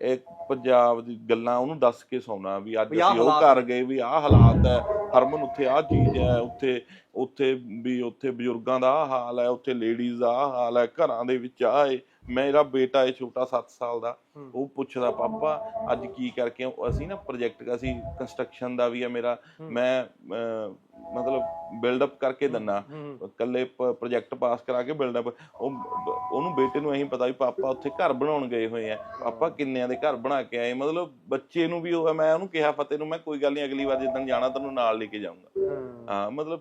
ਇੱਕ ਪੰਜਾਬ ਦੀ ਗੱਲਾਂ ਉਹਨੂੰ ਦੱਸ ਕੇ ਸੌਣਾ ਵੀ ਅੱਜ ਵੀ ਆਹ ਅਸੀਂ ਉਹ ਹਾਲਾਤ ਕਰ ਗਏ ਵੀ ਆਹ ਹਾਲਾਤ ਹੈ ਹਰਮਨ ਉੱਥੇ ਆਹ ਚੀਜ਼ ਹੈ ਉੱਥੇ ਉੱਥੇ ਵੀ ਉੱਥੇ ਬਜ਼ੁਰਗਾਂ ਦਾ ਆਹ ਹਾਲ ਹੈ ਉੱਥੇ ਲੇਡੀਜ਼ ਦਾ ਆਹ ਹਾਲ ਹੈ ਘਰਾਂ ਦੇ ਵਿੱਚ ਆਹ ਹੈ ਮੇਰਾ ਬੇਟਾ ਹੈ ਛੋਟਾ 7 ਸਾਲ ਦਾ। ਉਹ ਪੁੱਛਦਾ ਪਾਪਾ ਅੱਜ ਕੀ ਕਰਕੇ ਆਏ?" ਅਸੀਂ ਨਾ ਪ੍ਰੋਜੈਕਟ ਅਸੀਂ ਕੰਸਟਰਕਸ਼ਨ ਦਾ ਵੀ ਹੈ ਮੇਰਾ ਮੈਂ ਮਤਲਬ ਬਿਲਡ ਅਪ ਕਰਕੇ ਦਿੰਨਾ। ਕੱਲੇ ਪ੍ਰੋਜੈਕਟ ਪਾਸ ਕਰਾ ਕੇ ਬਿਲਡ ਅਪ ਉਹ ਉਹਨੂੰ ਬੇਟੇ ਨੂੰ ਇਹੀ ਪਤਾ ਵੀ ਪਾਪਾ ਉੱਥੇ ਘਰ ਬਣਾਉਣ ਗਏ ਹੋਏ ਆ ਪਾਪਾ ਕਿੰਨਿਆਂ ਦੇ ਘਰ ਬਣਾ ਕੇ ਆਏ ਮਤਲਬ ਬੱਚੇ ਨੂੰ ਵੀ ਉਹ ਮੈਂ ਉਹਨੂੰ ਕਿਹਾ ਫਤਿਹ ਨੂੰ ਮੈਂ ਕੋਈ ਗੱਲ ਨਹੀਂ ਅਗਲੀ ਵਾਰ ਜਿੱਦਣ ਜਾਣਾ ਤੈਨੂੰ ਨਾਲ ਲੈ ਕੇ ਜਾਊਂਗਾ। ਹਾਂ ਮਤਲਬ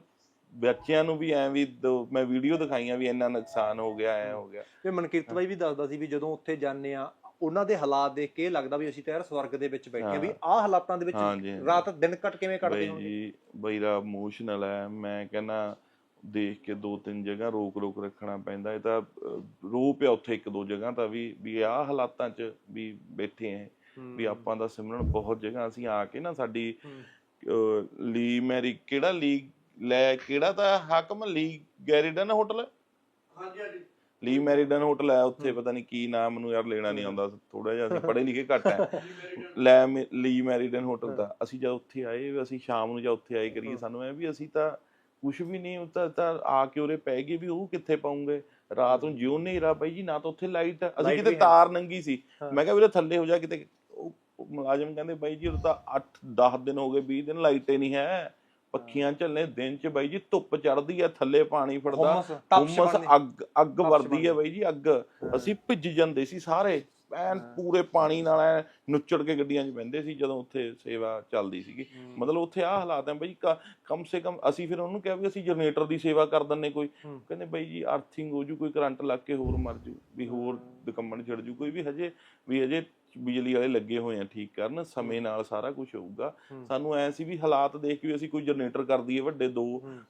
ਬੱਚਿਆਂ ਨੂੰ ਵੀ ਐ ਵੀ ਦੋ- ਮੈਂ ਵੀਡੀਓ ਦਿਖਾਈਆਂ ਵੀ ਇੰਨਾ ਨੁਕਸਾਨ ਹੋ ਗਿਆ ਐ ਹੋ ਗਿਆ। ਤੇ ਮਨਕੀਰਤ ਬਾਈ ਵੀ ਦੱਸਦਾ ਸੀ ਵੀ ਜਦੋਂ ਉੱਥੇ ਜਾਂਦੇ ਆ ਉਹਨਾਂ ਦੇ ਹਾਲਾਤ ਦੇਖ ਕੇ ਇਹ ਲੱਗਦਾ ਵੀ ਅਸੀਂ ਤਾਂ ਯਾਰ ਸਵਰਗ ਦੇ ਵਿੱਚ ਬੈਠੇ ਆ ਵੀ ਆਹ ਹਾਲਾਤਾਂ ਦੇ ਵਿੱਚ ਹਾਂਜੀ। ਰਾਤ ਦਿਨ ਕੱਟ ਕਿਵੇਂ ਕੱਟਦੇ ਬਈ ਹੋਣਗੇ? ਜੀ ਬਈਰਾ ਇਮੋਸ਼ਨਲ ਹੈ। ਮੈਂ ਕਹਿੰਦਾ ਦੇਖ ਕੇ ਦੋ ਤਿੰਨ ਜਗ੍ਹਾ ਰੋਕ ਰੋਕ ਰੱਖਣਾ ਪੈਂਦਾ। ਇਹ ਤਾਂ ਅਹ, ਰੋ ਪਿਆ ਉੱਥੇ ਇੱਕ ਦੋ ਜਗ੍ਹਾ ਤਾਂ ਵੀ ਵੀ ਆਹ ਹਾਲਾਤਾਂ 'ਚ ਵੀ ਬੈਠੇ ਆ ਵੀ ਆਪਾਂ ਦਾ ਸਿਮਰਨ ਬਹੁਤ ਜਗ੍ਹਾ ਅਸੀਂ ਆ ਕੇ ਨਾ ਸਾਡੀ ਅਹ, ਲੀ ਮੈਰੀ ਕਿਹੜਾ ਲੀ ਲੈ ਕਿਹੜਾ ਤਾਂ ਹਾਕਮ? ਲੀ ਗੈਰੀਡਨ ਹੋਟਲ? ਹਾਂਜੀ ਹਾਂਜੀ। ਲੀ ਮੈਰੀਡਨ ਹੋਟਲ ਹੈ ਉੱਥੇ ਪਤਾ ਨਹੀਂ ਕੀ ਨਾਮ ਮੈਨੂੰ ਯਾਰ ਲੈਣਾ ਨਹੀਂ ਆਉਂਦਾ ਥੋੜਾ ਜਿਹਾ ਅਸੀਂ ਪੜ੍ਹੇ ਲਿਖੇ ਘੱਟ ਹੈ। ਲੈ ਲੀ ਮੈਰੀਡਨ ਹੋਟਲ ਦਾ ਅਸੀਂ ਜਦ ਉੱਥੇ ਆਏ ਅਸੀਂ ਸ਼ਾਮ ਨੂੰ ਜਦ ਉੱਥੇ ਆਏ ਕਰੀਏ ਸਾਨੂੰ ਐ ਵੀ ਅਸੀਂ ਤਾਂ ਕੁਝ ਵੀ ਨਹੀਂ ਤਾਂ ਤਾਂ ਆ ਕੇ ਉਰੇ ਪੈ ਗਏ ਵੀ ਉਹ ਕਿੱਥੇ ਪਾਉਂਗੇ? ਰਾਤ ਨੂੰ ਜਿਉਂ ਹਨੇਰਾ ਬਾਈ ਜੀ ਨਾ ਤਾਂ ਉੱਥੇ ਲਾਈਟ ਅਸੀਂ ਕਿਤੇ। ਤਾਰ ਨੰਗੀ ਸੀ। ਮੈਂ ਕਿਹਾ ਵੀਰੇ ਥੱਲੇ ਹੋ ਜਾ ਕਿਤੇ। ਮੁਲਾਜ਼ਮ ਕਹਿੰਦੇ ਬਾਈ ਜੀ ਉਹ ਤਾਂ 8 10 ਦਿਨ ਹੋ ਗਏ 20 ਦਿਨ ਲਾਈਟੇ ਨਹੀਂ ਹੈ। ਪੱਖੀਆਂ ਚੱਲਨੇ ਦਿਨ ਚ ਬਾਈ ਜੀ ਧੁੱਪ ਚੜਦੀ ਹੈ ਥੱਲੇ ਪਾਣੀ ਫੜਦਾ ਹੁਮਸ। ਅੱਗ ਅੱਗ ਵਰਦੀ ਹੈ ਬਾਈ ਜੀ ਅੱਗ। ਅਸੀਂ ਭਿੱਜ ਜਾਂਦੇ ਸੀ ਸਾਰੇ ਐਨ ਪੂਰੇ ਪਾਣੀ ਨਾਲ ਐਨ ਨੁੱਚੜ ਕੇ ਗੱਡੀਆਂ 'ਚ ਬਹਿੰਦੇ ਸੀ ਜਦੋਂ ਉੱਥੇ ਸੇਵਾ ਚੱਲਦੀ ਸੀਗੀ। ਮਤਲਬ ਉੱਥੇ ਆਹ ਹਾਲਾਤ ਹੈ ਬਾਈ ਕਮ ਸੇ ਕਮ ਅਸੀਂ ਫਿਰ ਉਹਨੂੰ ਕਿਹਾ ਵੀ ਅਸੀਂ ਜਨਰੇਟਰ ਦੀ ਸੇਵਾ ਕਰ ਦਿੰਨੇ ਕੋਈ। ਕਹਿੰਦੇ ਬਾਈ ਜੀ ਅਰਥਿੰਗ ਹੋ ਜੂ ਕੋਈ ਕਰੰਟ ਲੱਗ ਕੇ ਹੋਰ ਮਰ ਜੂ ਵੀ ਹੋਰ ਦਕੰਮਣ ਛਿੜ ਜੂ ਕੋਈ ਵੀ ਹਜੇ ਵੀ ਹਜੇ ਬਿਜਲੀ ਵਾਲੇ ਲੱਗੇ ਹੋਏ ਆ ਠੀਕ ਕਰਨ ਸਮੇਂ ਨਾਲ ਸਾਰਾ ਕੁਝ ਹੋਊਗਾ। ਸਾਨੂੰ ਐ ਸੀ ਵੀ ਹਾਲਾਤ ਦੇਖ ਕੇ ਅਸੀਂ ਕੋਈ ਜਨਰੇਟਰ ਕਰ ਦਈਏ ਵੱਡੇ ਦੋ।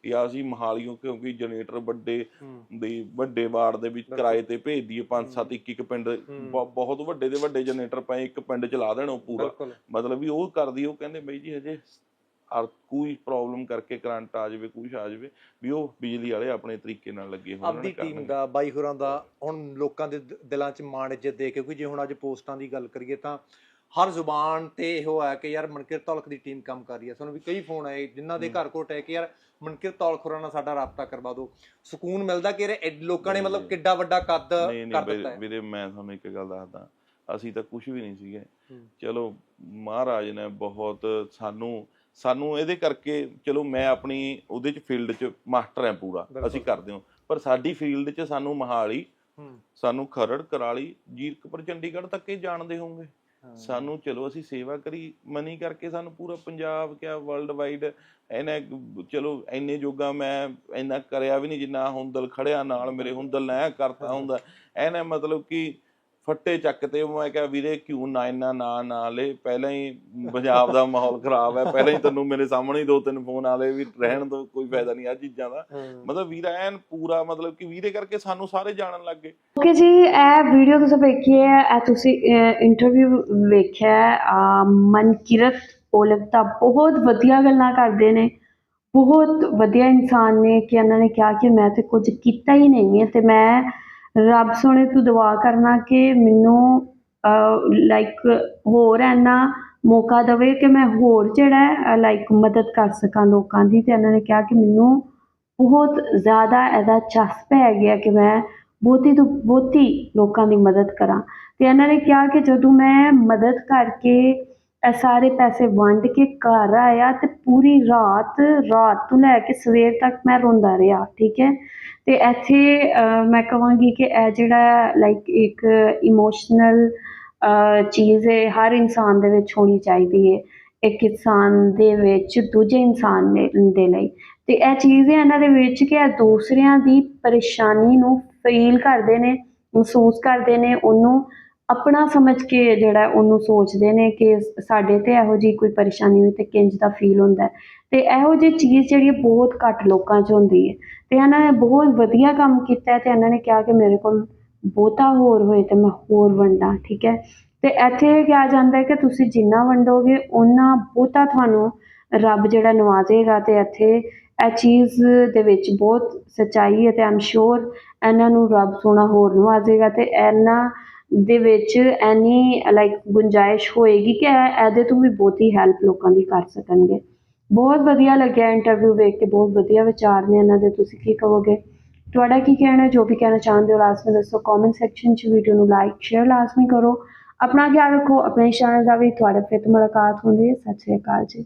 ਜਾਂ ਅਸੀਂ ਮਹਾਲੀਓ ਕਿਉਂਕਿ ਜਨਰੇਟਰ ਵੱਡੇ। ਦੇ ਵੱਡੇ ਵਾਰਡ ਦੇ ਵਿੱਚ ਕਿਰਾਏ ਤੇ ਭੇਜ ਦਈਏ ਪੰਜ ਸੱਤ ਇੱਕ ਇੱਕ ਪਿੰਡ ਬਹੁਤ ਵੱਡੇ ਦੇ ਵੱਡੇ ਜਨਰੇਟਰ ਪਏ ਇੱਕ ਪਿੰਡ ਚਲਾ ਦੇਣ ਉਹ ਪੂਰਾ। ਮਤਲਬ ਵੀ ਉਹ ਕਰਦੀ ਉਹ ਕਹਿੰਦੇ ਬਈ ਜੀ ਹਜੇ ਅਰ ਕੋਈ ਪ੍ਰੋਬਲਮ ਕਰਕੇ ਕਰੰਟ ਆ ਜਾਵੇ ਕੁਝ ਆ ਜਾਵੇ ਵੀ ਉਹ ਬਿਜਲੀ ਵਾਲੇ ਆਪਣੇ ਤਰੀਕੇ ਨਾਲ ਲੱਗੇ ਹੋਣ ਆਪਦੀ ਟੀਮ ਦਾ ਬਾਈ ਹੋਰਾਂ ਦਾ ਹੁਣ ਲੋਕਾਂ ਦੇ ਦਿਲਾਂ 'ਚ ਮਾਣ ਇੱਜ਼ਤ ਦੇ ਕੇ ਕਿਉਂਕਿ ਜੇ ਹੁਣ ਅੱਜ ਪੋਸਟਾਂ ਦੀ ਗੱਲ ਕਰੀਏ ਤਾਂ ਹਰ ਜ਼ੁਬਾਨ ਤੇ ਇਹੋ ਹੈ ਕਿ ਯਾਰ ਮਨਕਿਰਤ ਤੌਲਖ ਦੀ ਟੀਮ ਕੰਮ ਕਰ ਰਹੀ ਹੈ। ਸਾਨੂੰ ਵੀ ਕਈ ਫੋਨ ਆਏ ਜਿਨ੍ਹਾਂ ਦੇ ਘਰ ਕੋਟ ਹੈ ਕਿ ਯਾਰ ਮਨਕਿਰਤ ਤੌਲਖ ਹੋਰਾਂ ਨਾਲ ਸਾਡਾ ਰਾਬਤਾ ਕਰਵਾ ਦਿਓ ਸਕੂਨ ਮਿਲਦਾ ਕਿ ਇਹ ਲੋਕਾਂ ਨੇ ਮਤਲਬ ਕਿੱਡਾ ਵੱਡਾ ਕੱਦ ਕਰ ਦਿੱਤਾ ਹੈ। ਵੀਰੇ ਮੈਂ ਤੁਹਾਨੂੰ ਇੱਕ ਗੱਲ ਦੱਸਦਾ। ਅਸੀਂ ਤਾਂ ਕੁਝ ਵੀ ਨਹੀਂ ਸੀਗੇ। ਚਲੋ ਮਹਾਰਾਜ ਨੇ ਬਹੁਤ ਸਾਨੂੰ ਸਾਨੂੰ ਇਹਦੇ ਕਰਕੇ ਚਲੋ ਮੈਂ ਆਪਣੀ ਉਹਦੇ ਚ ਫੀਲਡ ਚ ਮਾਸਟਰ ਹਾਂ ਪੂਰਾ। ਅਸੀਂ ਕਰਦੇ ਹਾਂ। ਪਰ ਸਾਡੀ ਫੀਲਡ ਚ ਸਾਨੂੰ ਮਹਾਲੀ ਸਾਨੂੰ ਖਰੜ ਕਰਾਲੀ ਜੀਰਕਪੁਰ ਚੰਡੀਗੜ੍ਹ ਤੱਕ ਹੀ ਜਾਣਦੇ ਹੋਣਗੇ। ਹਾਂ। ਸਾਨੂੰ ਚਲੋ ਅਸੀਂ ਸੇਵਾ ਕਰੀ ਮਨੀ ਕਰਕੇ ਸਾਨੂੰ ਪੂਰਾ ਪੰਜਾਬ ਕਿਆ ਵਰਲਡ ਵਾਈਡ ਇਹਨੇ ਚਲੋ ਇੰਨੇ ਜੋਗਾ ਮੈਂ ਇੰਨਾ ਕਰਿਆ ਵੀ ਨਹੀਂ ਜਿੰਨਾ ਹੁੰਦਲ ਖੜਿਆ ਨਾਲ ਮੇਰੇ ਹੁੰਦਲ ਨੇ ਕਰਤਾ ਹੁੰਦਾ। ਇਹਨੇ ਮਤਲਬ ਕਿ ਫੱਟੇ ਚੱਕ ਤੇ ਮੈਂ ਕਿਹਾ ਵੀਰੇ ਕਿਉਂ ਨਾ ਇੰਨਾ ਨਾ ਨਾ ਲੈ? ਪਹਿਲਾਂ ਹੀ ਪੰਜਾਬ ਦਾ ਮਾਹੌਲ ਖਰਾਬ ਹੈ। ਪਹਿਲਾਂ ਹੀ ਤੈਨੂੰ ਮੇਰੇ ਸਾਹਮਣੇ ਹੀ ਦੋ ਤਿੰਨ ਫੋਨ ਆਲੇ ਵੀ ਰਹਿਣ ਤੋਂ ਕੋਈ ਫਾਇਦਾ ਨਹੀਂ ਆ ਚੀਜ਼ਾਂ ਦਾ। ਮਤਲਬ ਵੀਰਾ ਐਨ ਪੂਰਾ ਮਤਲਬ ਕਿ ਵੀਰੇ ਕਰਕੇ ਸਾਨੂੰ ਸਾਰੇ ਜਾਣਨ ਲੱਗ ਗਏ। ਓਕੇ ਜੀ ਇਹ ਵੀਡੀਓ ਤੁਸੀਂ ਵੇਖੀ ਹੈ ਇਹ ਤੁਸੀਂ ਇੰਟਰਵਿਊ ਵੇਖਿਆ ਮਨਕਿਰਤ ਔਲਖ ਦਾ ਬਹੁਤ ਵਧੀਆ ਗੱਲਾਂ ਕਰਦੇ ਨੇ। ਬਹੁਤ ਵਧੀਆ ਇਨਸਾਨ ਨੇ ਕਿ ਇਹਨਾਂ ਨੇ ਕਿਹਾ ਕਿ ਮੈਂ ਤੇ ਕੁਝ ਕੀਤਾ ਹੀ ਨਹੀਂ ਹੈ ਤੇ ਮੈਂ ਰੱਬ ਸੋਹਣੇ ਤੋਂ ਦੁਆ ਕਰਨਾ ਕਿ ਮੈਨੂੰ ਲਾਈਕ ਹੋਰ ਇੰਨਾ ਮੌਕਾ ਦੇਵੇ ਕਿ ਮੈਂ ਹੋਰ ਜਿਹੜਾ ਲਾਈਕ ਮਦਦ ਕਰ ਸਕਾਂ ਲੋਕਾਂ ਦੀ। ਤੇ ਇਹਨਾਂ ਨੇ ਕਿਹਾ ਕਿ ਮੈਨੂੰ ਬਹੁਤ ਜ਼ਿਆਦਾ ਇਹਦਾ ਚਸਪ ਪੈ ਗਿਆ ਕਿ ਮੈਂ ਬਹੁਤੀ ਤੋਂ ਬਹੁਤੀ ਲੋਕਾਂ ਦੀ ਮਦਦ ਕਰਾਂ। ਤੇ ਇਹਨਾਂ ਨੇ ਕਿਹਾ ਕਿ ਜਦੋਂ ਮੈਂ ਮਦਦ ਕਰਕੇ ਇਹ ਸਾਰੇ ਪੈਸੇ ਵੰਡ ਕੇ ਘਰ ਆਇਆ ਤੇ ਪੂਰੀ ਰਾਤ ਰਾਤ ਤੋਂ ਲੈ ਕੇ ਸਵੇਰ ਤੱਕ ਮੈਂ ਰੋਂਦਾ ਰਿਹਾ, ਠੀਕ ਹੈ? ਤੇ ਇੱਥੇ ਮੈਂ ਕਹਾਂਗੀ ਕਿ ਇਹ ਜਿਹੜਾ ਲਾਈਕ ਇੱਕ ਇਮੋਸ਼ਨਲ ਚੀਜ਼ ਹੈ, ਹਰ ਇਨਸਾਨ ਦੇ ਵਿੱਚ ਹੋਣੀ ਚਾਹੀਦੀ ਹੈ, ਇੱਕ ਇਨਸਾਨ ਦੇ ਵਿੱਚ ਦੂਜੇ ਇਨਸਾਨ ਦੇ ਲਈ। ਤੇ ਇਹ ਚੀਜ਼ ਹੈ ਇਹਨਾਂ ਦੇ ਵਿੱਚ ਕਿ ਇਹ ਦੂਸਰਿਆਂ ਦੀ ਪਰੇਸ਼ਾਨੀ ਨੂੰ ਫੀਲ ਕਰਦੇ ਨੇ, ਮਹਿਸੂਸ ਕਰਦੇ ਨੇ, ਉਹਨੂੰ ਆਪਣਾ ਸਮਝ ਕੇ ਜਿਹੜਾ ਉਹਨੂੰ ਸੋਚਦੇ ਨੇ ਕਿ ਸਾਡੇ ਤੇ ਇਹੋ ਜੀ ਕੋਈ ਪਰੇਸ਼ਾਨੀ ਹੋਈ ਤੇ ਕਿੰਜ ਦਾ ਫੀਲ ਹੁੰਦਾ ਹੈ। ਤੇ ਇਹੋ ਜਿਹੀ ਚੀਜ਼ ਜਿਹੜੀ ਹੈ ਬਹੁਤ ਘੱਟ ਲੋਕਾਂ 'ਚ ਹੁੰਦੀ ਹੈ। ਤੇ ਇਹਨਾਂ ਨੇ ਬਹੁਤ ਵਧੀਆ ਕੰਮ ਕੀਤਾ ਹੈ ਤੇ ਇਹਨਾਂ ਨੇ ਕਿਹਾ ਕਿ ਮੇਰੇ ਕੋਲ ਬਹੁਤਾ ਹੋਰ ਹੋਏ ਤੇ ਮੈਂ ਹੋਰ ਵੰਡਾਂ, ਠੀਕ ਹੈ। ਤੇ ਇੱਥੇ ਇਹ ਕਿਹਾ ਜਾਂਦਾ ਹੈ ਕਿ ਤੁਸੀਂ ਜਿੰਨਾ ਵੰਡੋਗੇ ਉਹਨਾਂ ਬਹੁਤਾ ਤੁਹਾਨੂੰ ਰੱਬ ਜਿਹੜਾ ਨਵਾਜ਼ੇਗਾ ਤੇ ਇੱਥੇ ਇਹ ਚੀਜ਼ ਦੇ ਵਿੱਚ ਬਹੁਤ ਸੱਚਾਈ ਹੈ ਤੇ ਆਮ ਸ਼ੋਰ ਇਹਨਾਂ ਨੂੰ ਰੱਬ ਸੋਹਣਾ ਹੋਰ ਨਵਾਜ਼ੇਗਾ ਤੇ ਇਹਨਾਂ ਦੇ ਵਿੱਚ ਐਨੀ ਲਾਈਕ ਗੁੰਜਾਇਸ਼ ਹੋਏਗੀ ਕਿ ਇਹਦੇ ਤੋਂ ਵੀ ਬਹੁਤੀ ਹੈਲਪ ਲੋਕਾਂ ਦੀ ਕਰ ਸਕਣਗੇ। ਬਹੁਤ ਵਧੀਆ ਲੱਗਿਆ ਇੰਟਰਵਿਊ ਵੇਖ ਕੇ, ਬਹੁਤ ਵਧੀਆ ਵਿਚਾਰ ਨੇ ਇਹਨਾਂ ਦੇ। ਤੁਸੀਂ ਕੀ ਕਹੋਗੇ? ਤੁਹਾਡਾ ਕੀ ਕਹਿਣਾ? ਜੋ ਵੀ ਕਹਿਣਾ ਚਾਹੁੰਦੇ ਹੋ ਲਾਜ਼ਮੀ ਦੱਸੋ ਕਮੈਂਟ ਸੈਕਸ਼ਨ 'ਚ ਵੀਡੀਓ ਨੂੰ ਲਾਈਕ ਸ਼ੇਅਰ ਲਾਜ਼ਮੀ ਕਰੋ। ਆਪਣਾ ਖਿਆਲ ਰੱਖੋ, ਆਪਣੇ ਚੈਨਲ ਦਾ ਵੀ ਤੁਹਾਡੇ ਫਿਰ ਤੋਂ ਮੁਲਾਕਾਤ ਹੁੰਦੀ ਹੈ। ਸਤਿ ਸ਼੍ਰੀ ਅਕਾਲ ਜੀ।